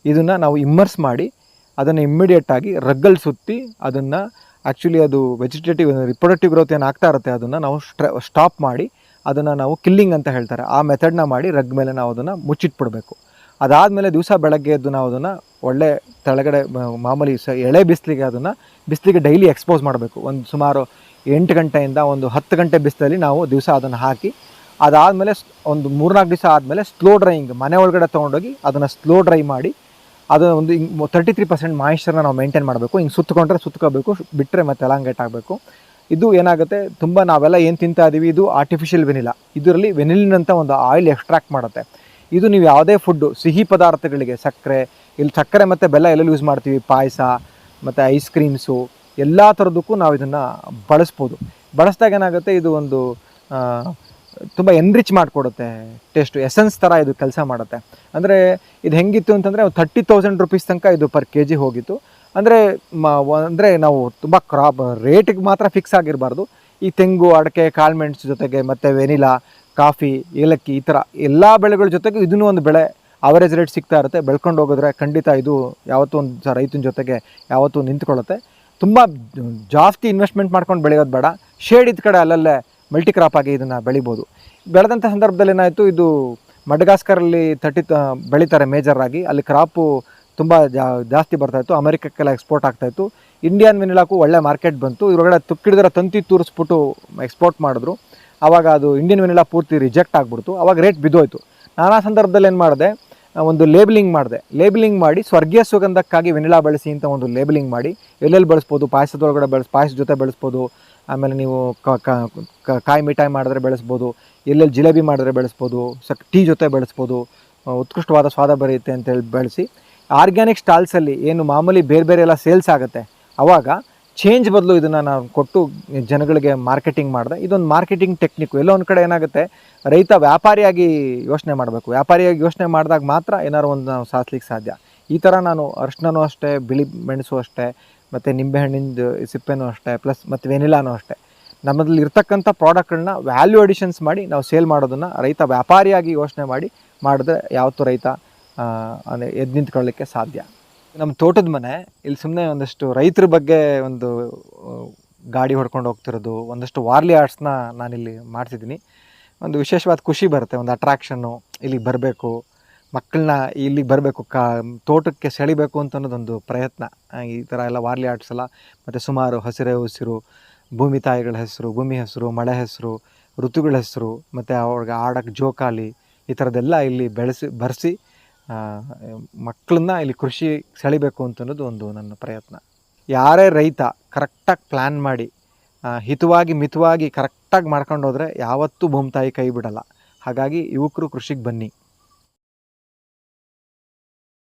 ಇದನ್ನು ನಾವು ಇಮ್ಮರ್ಸ್ ಮಾಡಿ, ಅದನ್ನು ಇಮ್ಮಿಡಿಯೇಟಾಗಿ ರಗ್ಗಲ್ ಸುತ್ತಿ ಅದನ್ನು ಆ್ಯಕ್ಚುಲಿ ಅದು ವೆಜಿಟೇಟಿವ್ ರಿಪ್ರೊಡಕ್ಟಿವ್ ಗ್ರೋತ್ ಏನು ಆಗ್ತಾ ಇರುತ್ತೆ ಅದನ್ನು ನಾವು ಸ್ಟ್ರ ಸ್ಟಾಪ್ ಮಾಡಿ ಅದನ್ನು ನಾವು ಕಿಲ್ಲಿಂಗ್ ಅಂತ ಹೇಳ್ತಾರೆ. ಆ ಮೆಥಡ್ನ ಮಾಡಿ ರಗ್ ಮೇಲೆ ನಾವು ಅದನ್ನು ಮುಚ್ಚಿಟ್ಬಿಡಬೇಕು. ಅದಾದಮೇಲೆ ದಿವಸ ಬೆಳಗ್ಗೆ ಎದ್ದು ನಾವು ಅದನ್ನು ಒಳ್ಳೆ ತೆಳಗಡೆ ಮಾಮೂಲಿ ಸ, ಎಳೆ ಬಿಸಿಲಿಗೆ ಅದನ್ನು ಬಿಸಿಲಿಗೆ ಡೈಲಿ ಎಕ್ಸ್ಪೋಸ್ ಮಾಡಬೇಕು. ಒಂದು ಸುಮಾರು ಎಂಟು ಗಂಟೆಯಿಂದ ಒಂದು ಹತ್ತು ಗಂಟೆ ಬಿಸಿಲಲ್ಲಿ ನಾವು ದಿವಸ ಅದನ್ನು ಹಾಕಿ, ಅದಾದಮೇಲೆ ಒಂದು ಮೂರ್ನಾಲ್ಕು ದಿವಸ ಆದಮೇಲೆ ಸ್ಲೋ ಡ್ರೈಯಿಂಗ್ ಮನೆ ಒಳಗಡೆ ತೊಗೊಂಡೋಗಿ ಅದನ್ನು ಸ್ಲೋ ಡ್ರೈ ಮಾಡಿ, ಅದು ಒಂದು ಹಿಂಗೆ ತರ್ಟಿ ತ್ರೀ ಪರ್ಸೆಂಟ್ ಮಾಯಿಶ್ಚರ್ನ ನಾವು ಮೇಂಟೈನ್ ಮಾಡಬೇಕು. ಹಿಂಗೆ ಸುತ್ತಕೊಂಡ್ರೆ ಸುತ್ಕೋಬೇಕು ಬಿಟ್ಟರೆ ಮತ್ತೆ ಎಲಾಂಗೇಟ್ ಆಗಬೇಕು. ಇದು ಏನಾಗುತ್ತೆ? ತುಂಬ ನಾವೆಲ್ಲ ಏನು ತಿಂತಾ ಇದ್ದೀವಿ ಇದು ಆರ್ಟಿಫಿಷಿಯಲ್ ವೆನಿಲಾ ಇದರಲ್ಲಿ ವೆನಿಲಿನ್ ಅಂತ ಒಂದು ಆಯಿಲ್ ಎಕ್ಸ್ಟ್ರಾಕ್ಟ್ ಮಾಡುತ್ತೆ. ಇದು ನೀವು ಯಾವುದೇ ಫುಡ್ಡು ಸಿಹಿ ಪದಾರ್ಥಗಳಿಗೆ, ಸಕ್ಕರೆ ಇಲ್ಲಿ ಸಕ್ಕರೆ ಮತ್ತು ಬೆಲ್ಲ ಎಲ್ಲೆಲ್ಲಿ ಯೂಸ್ ಮಾಡ್ತೀವಿ? ಪಾಯಸ, ಮತ್ತು ಐಸ್ ಕ್ರೀಮ್ಸು ಎಲ್ಲ ಥರದಕ್ಕೂ ನಾವು ಇದನ್ನು ಬಳಸ್ಬೋದು. ಬಳಸಿದಾಗ ಏನಾಗುತ್ತೆ? ಇದು ಒಂದು ತುಂಬ ಎನ್ರಿಚ್ ಮಾಡಿಕೊಡುತ್ತೆ. ಟೇಸ್ಟು ಎಸೆನ್ಸ್ ಥರ ಇದು ಕೆಲಸ ಮಾಡುತ್ತೆ. ಅಂದರೆ ಇದು ಹೆಂಗಿತ್ತು ಅಂತಂದರೆ, ಒಂದು ಥರ್ಟಿ ತೌಸಂಡ್ ರುಪೀಸ್ ತನಕ ಇದು ಪರ್ ಕೆ ಜಿ ಹೋಗಿತ್ತು. ಅಂದರೆ ಮ, ಅಂದರೆ ನಾವು ತುಂಬ ಕ್ರಾಪ್ ರೇಟಿಗೆ ಮಾತ್ರ ಫಿಕ್ಸ್ ಆಗಿರಬಾರ್ದು. ಈ ತೆಂಗು, ಅಡಿಕೆ ಕಾಳ್ಮೆಣ್ಸು ಜೊತೆಗೆ ಮತ್ತು ವೆನಿಲಾ, ಕಾಫಿ, ಏಲಕ್ಕಿ ಈ ಥರ ಎಲ್ಲ ಬೆಳೆಗಳ ಜೊತೆಗೆ ಇದನ್ನೂ ಒಂದು ಬೆಳೆ ಅವರೇಜ್ ರೇಟ್ ಸಿಗ್ತಾ ಇರುತ್ತೆ. ಬೆಳ್ಕೊಂಡು ಹೋಗಿದ್ರೆ ಖಂಡಿತ ಇದು ಯಾವತ್ತೂ ಒಂದು ರೈತನ ಜೊತೆಗೆ ಯಾವತ್ತೂ ನಿಂತ್ಕೊಳ್ಳುತ್ತೆ. ತುಂಬ ಜಾಸ್ತಿ ಇನ್ವೆಸ್ಟ್ಮೆಂಟ್ ಮಾಡ್ಕೊಂಡು ಬೆಳೆಯೋದು ಬೇಡ. ಶೇಡ್ ಇದ್ದ ಕಡೆ ಅಲ್ಲಲ್ಲೇ ಮಲ್ಟಿ ಕ್ರಾಪ್ ಆಗಿ ಇದನ್ನು ಬೆಳಿಬೋದು. ಬೆಳೆದಂಥ ಸಂದರ್ಭದಲ್ಲಿ ಏನಾಯಿತು, ಇದು ಮಡ್ಗಾಸ್ಕರಲ್ಲಿ ತಟ್ಟಿ ಬೆಳೀತಾರೆ ಮೇಜರಾಗಿ ಅಲ್ಲಿ ಕ್ರಾಪು ತುಂಬ ಜಾ, ಜಾಸ್ತಿ ಬರ್ತಾಯಿತ್ತು ಅಮೆರಿಕಕ್ಕೆಲ್ಲ ಎಕ್ಸ್ಪೋರ್ಟ್ ಆಗ್ತಾಯಿತ್ತು ಇಂಡಿಯನ್ ವೆನಿಲಾಕ್ಕೂ ಒಳ್ಳೆ ಮಾರ್ಕೆಟ್ ಬಂತು. ಇದ್ರೊಳಗಡೆ ತುಕ್ಕಿಡಿದ್ರೆ ತಂತಿ ತೂರಿಸ್ಬಿಟ್ಟು ಎಕ್ಸ್ಪೋರ್ಟ್ ಮಾಡಿದ್ರು. ಆವಾಗ ಅದು ಇಂಡಿಯನ್ ವೆನಿಲಾ ಪೂರ್ತಿ ರಿಜೆಕ್ಟ್ ಆಗಿಬಿಡ್ತು. ಆವಾಗ ರೇಟ್ ಬಿದ್ದೋಯ್ತು. ನಾನಾ ಸಂದರ್ಭದಲ್ಲಿ ಏನು ಮಾಡಿದೆ? ಒಂದು ಲೇಬಲಿಂಗ್ ಮಾಡಿದೆ. ಲೇಬಲಿಂಗ್ ಮಾಡಿ ಸ್ವರ್ಗೀಯ ಸುಗಂಧಕ್ಕಾಗಿ ವೆನಿಲಾ ಬಳಸಿ ಅಂತ ಒಂದು ಲೇಬಲಿಂಗ್ ಮಾಡಿ. ಎಲ್ಲೆಲ್ಲಿ ಬಳಸ್ಬೋದು? ಪಾಯಸದೊಳಗಡೆ ಬೆಳೆಸಿ, ಪಾಯಸ ಜೊತೆ ಬೆಳೆಸ್ಬೋದು. ಆಮೇಲೆ ನೀವು ಕಾಯಿ ಮಿಠಾಯಿ ಮಾಡಿದ್ರೆ ಬೆಳೆಸ್ಬೋದು. ಎಲ್ಲೆಲ್ಲಿ ಜಿಲೇಬಿ ಮಾಡಿದ್ರೆ ಬೆಳೆಸ್ಬೋದು. ಸಕ್, ಟೀ ಜೊತೆ ಬೆಳೆಸ್ಬೋದು. ಉತ್ಕೃಷ್ಟವಾದ ಸ್ವಾದ ಬರೆಯುತ್ತೆ ಅಂತೇಳಿ ಬೆಳೆಸಿ. ಆರ್ಗ್ಯಾನಿಕ್ ಸ್ಟಾಲ್ಸಲ್ಲಿ ಏನು ಮಾಮೂಲಿ ಬೇರೆ ಬೇರೆ ಎಲ್ಲ ಸೇಲ್ಸ್ ಆಗುತ್ತೆ. ಆವಾಗ ಚೇಂಜ್ ಬದಲು ಇದನ್ನು ನಾನು ಕೊಟ್ಟು ಜನಗಳಿಗೆ ಮಾರ್ಕೆಟಿಂಗ್ ಮಾಡಿದೆ. ಇದೊಂದು ಮಾರ್ಕೆಟಿಂಗ್ ಟೆಕ್ನಿಕ್ ಎಲ್ಲೋ ಒಂದು ಕಡೆ ಏನಾಗುತ್ತೆ, ರೈತ ವ್ಯಾಪಾರಿಯಾಗಿ ಯೋಚನೆ ಮಾಡಬೇಕು. ವ್ಯಾಪಾರಿಯಾಗಿ ಯೋಚನೆ ಮಾಡಿದಾಗ ಮಾತ್ರ ಏನಾದ್ರು ಒಂದು ನಾವು ಸಾಧಿಸ್ಲಿಕ್ಕೆ ಸಾಧ್ಯ. ಈ ಥರ ನಾನು ಅರ್ಶನೂ ಅಷ್ಟೇ, ಬಿಳಿ ಮೆಣಸು ಅಷ್ಟೇ, ಮತ್ತು ನಿಂಬೆಹಣ್ಣಿಂದು ಸಿಪ್ಪೆನೂ ಅಷ್ಟೇ ಪ್ಲಸ್ ಮತ್ತು ವೆನಿಲಾನೂ ಅಷ್ಟೇ. ನಮ್ಮಲ್ಲಿ ಇರ್ತಕ್ಕಂಥ ಪ್ರಾಡಕ್ಟ್ಗಳನ್ನ ವ್ಯಾಲ್ಯೂ ಅಡಿಷನ್ಸ್ ಮಾಡಿ ನಾವು ಸೇಲ್ ಮಾಡೋದನ್ನು ರೈತ ವ್ಯಾಪಾರಿಯಾಗಿ ಯೋಚನೆ ಮಾಡಿ ಮಾಡಿದ್ರೆ ಯಾವತ್ತೂ ರೈತ ಅಂದರೆ ಎದ್ದು ನಿಂತ್ಕೊಳ್ಳಿಕ್ಕೆ ಸಾಧ್ಯ. ನಮ್ಮ ತೋಟದ ಮನೆ, ಇಲ್ಲಿ ಸುಮ್ಮನೆ ಒಂದಷ್ಟು ರೈತರ ಬಗ್ಗೆ ಒಂದು ಗಾಡಿ ಹೊಡ್ಕೊಂಡು ಹೋಗ್ತಿರೋದು, ಒಂದಷ್ಟು ವಾರ್ಲಿ ಆರ್ಟ್ಸ್ನ ನಾನಿಲ್ಲಿ ಮಾಡ್ತಿದ್ದೀನಿ. ಒಂದು ವಿಶೇಷವಾದ ಖುಷಿ ಬರುತ್ತೆ, ಒಂದು ಅಟ್ರಾಕ್ಷನ್ನು ಇಲ್ಲಿಗೆ ಬರಬೇಕು. ಮಕ್ಕಳನ್ನ ಇಲ್ಲಿಗೆ ಬರಬೇಕು, ಕಾ, ತೋಟಕ್ಕೆ ಸೆಳಿಬೇಕು ಅಂತ ಅನ್ನೋದೊಂದು ಪ್ರಯತ್ನ ಈ ಥರ ಎಲ್ಲ ವಾರ್ಲಿ ಆರ್ಟ್ಸ್ ಎಲ್ಲ, ಮತ್ತು ಸುಮಾರು ಹಸಿರೇ ಉಸಿರು, ಭೂಮಿ ತಾಯಿಗಳ ಹೆಸರು, ಭೂಮಿ ಹೆಸರು, ಮಳೆ ಹೆಸರು, ಋತುಗಳ ಹೆಸರು, ಮತ್ತು ಅವ್ರಿಗೆ ಆಡೋಕ್ಕೆ ಜೋಕಾಲಿ, ಈ ಥರದ್ದೆಲ್ಲ ಇಲ್ಲಿ ಬೆಳೆಸಿ, ಬರೆಸಿ ಮಕ್ಕಳನ್ನ ಇಲ್ಲಿ ಕೃಷಿ ಸೆಳಿಬೇಕು ಅಂತ ಅನ್ನೋದು ಒಂದು ನನ್ನ ಪ್ರಯತ್ನ. ಯಾರೇ ರೈತ ಕರೆಕ್ಟಾಗಿ ಪ್ಲ್ಯಾನ್ ಮಾಡಿ ಹಿತವಾಗಿ ಮಿತವಾಗಿ ಕರೆಕ್ಟಾಗಿ ಮಾಡ್ಕೊಂಡು ಹೋದರೆ ಯಾವತ್ತೂ ಭೂಮಿ ತಾಯಿ ಕೈ ಬಿಡಲ್ಲ. ಹಾಗಾಗಿ ಯುವಕರು ಕೃಷಿಗೆ ಬನ್ನಿ.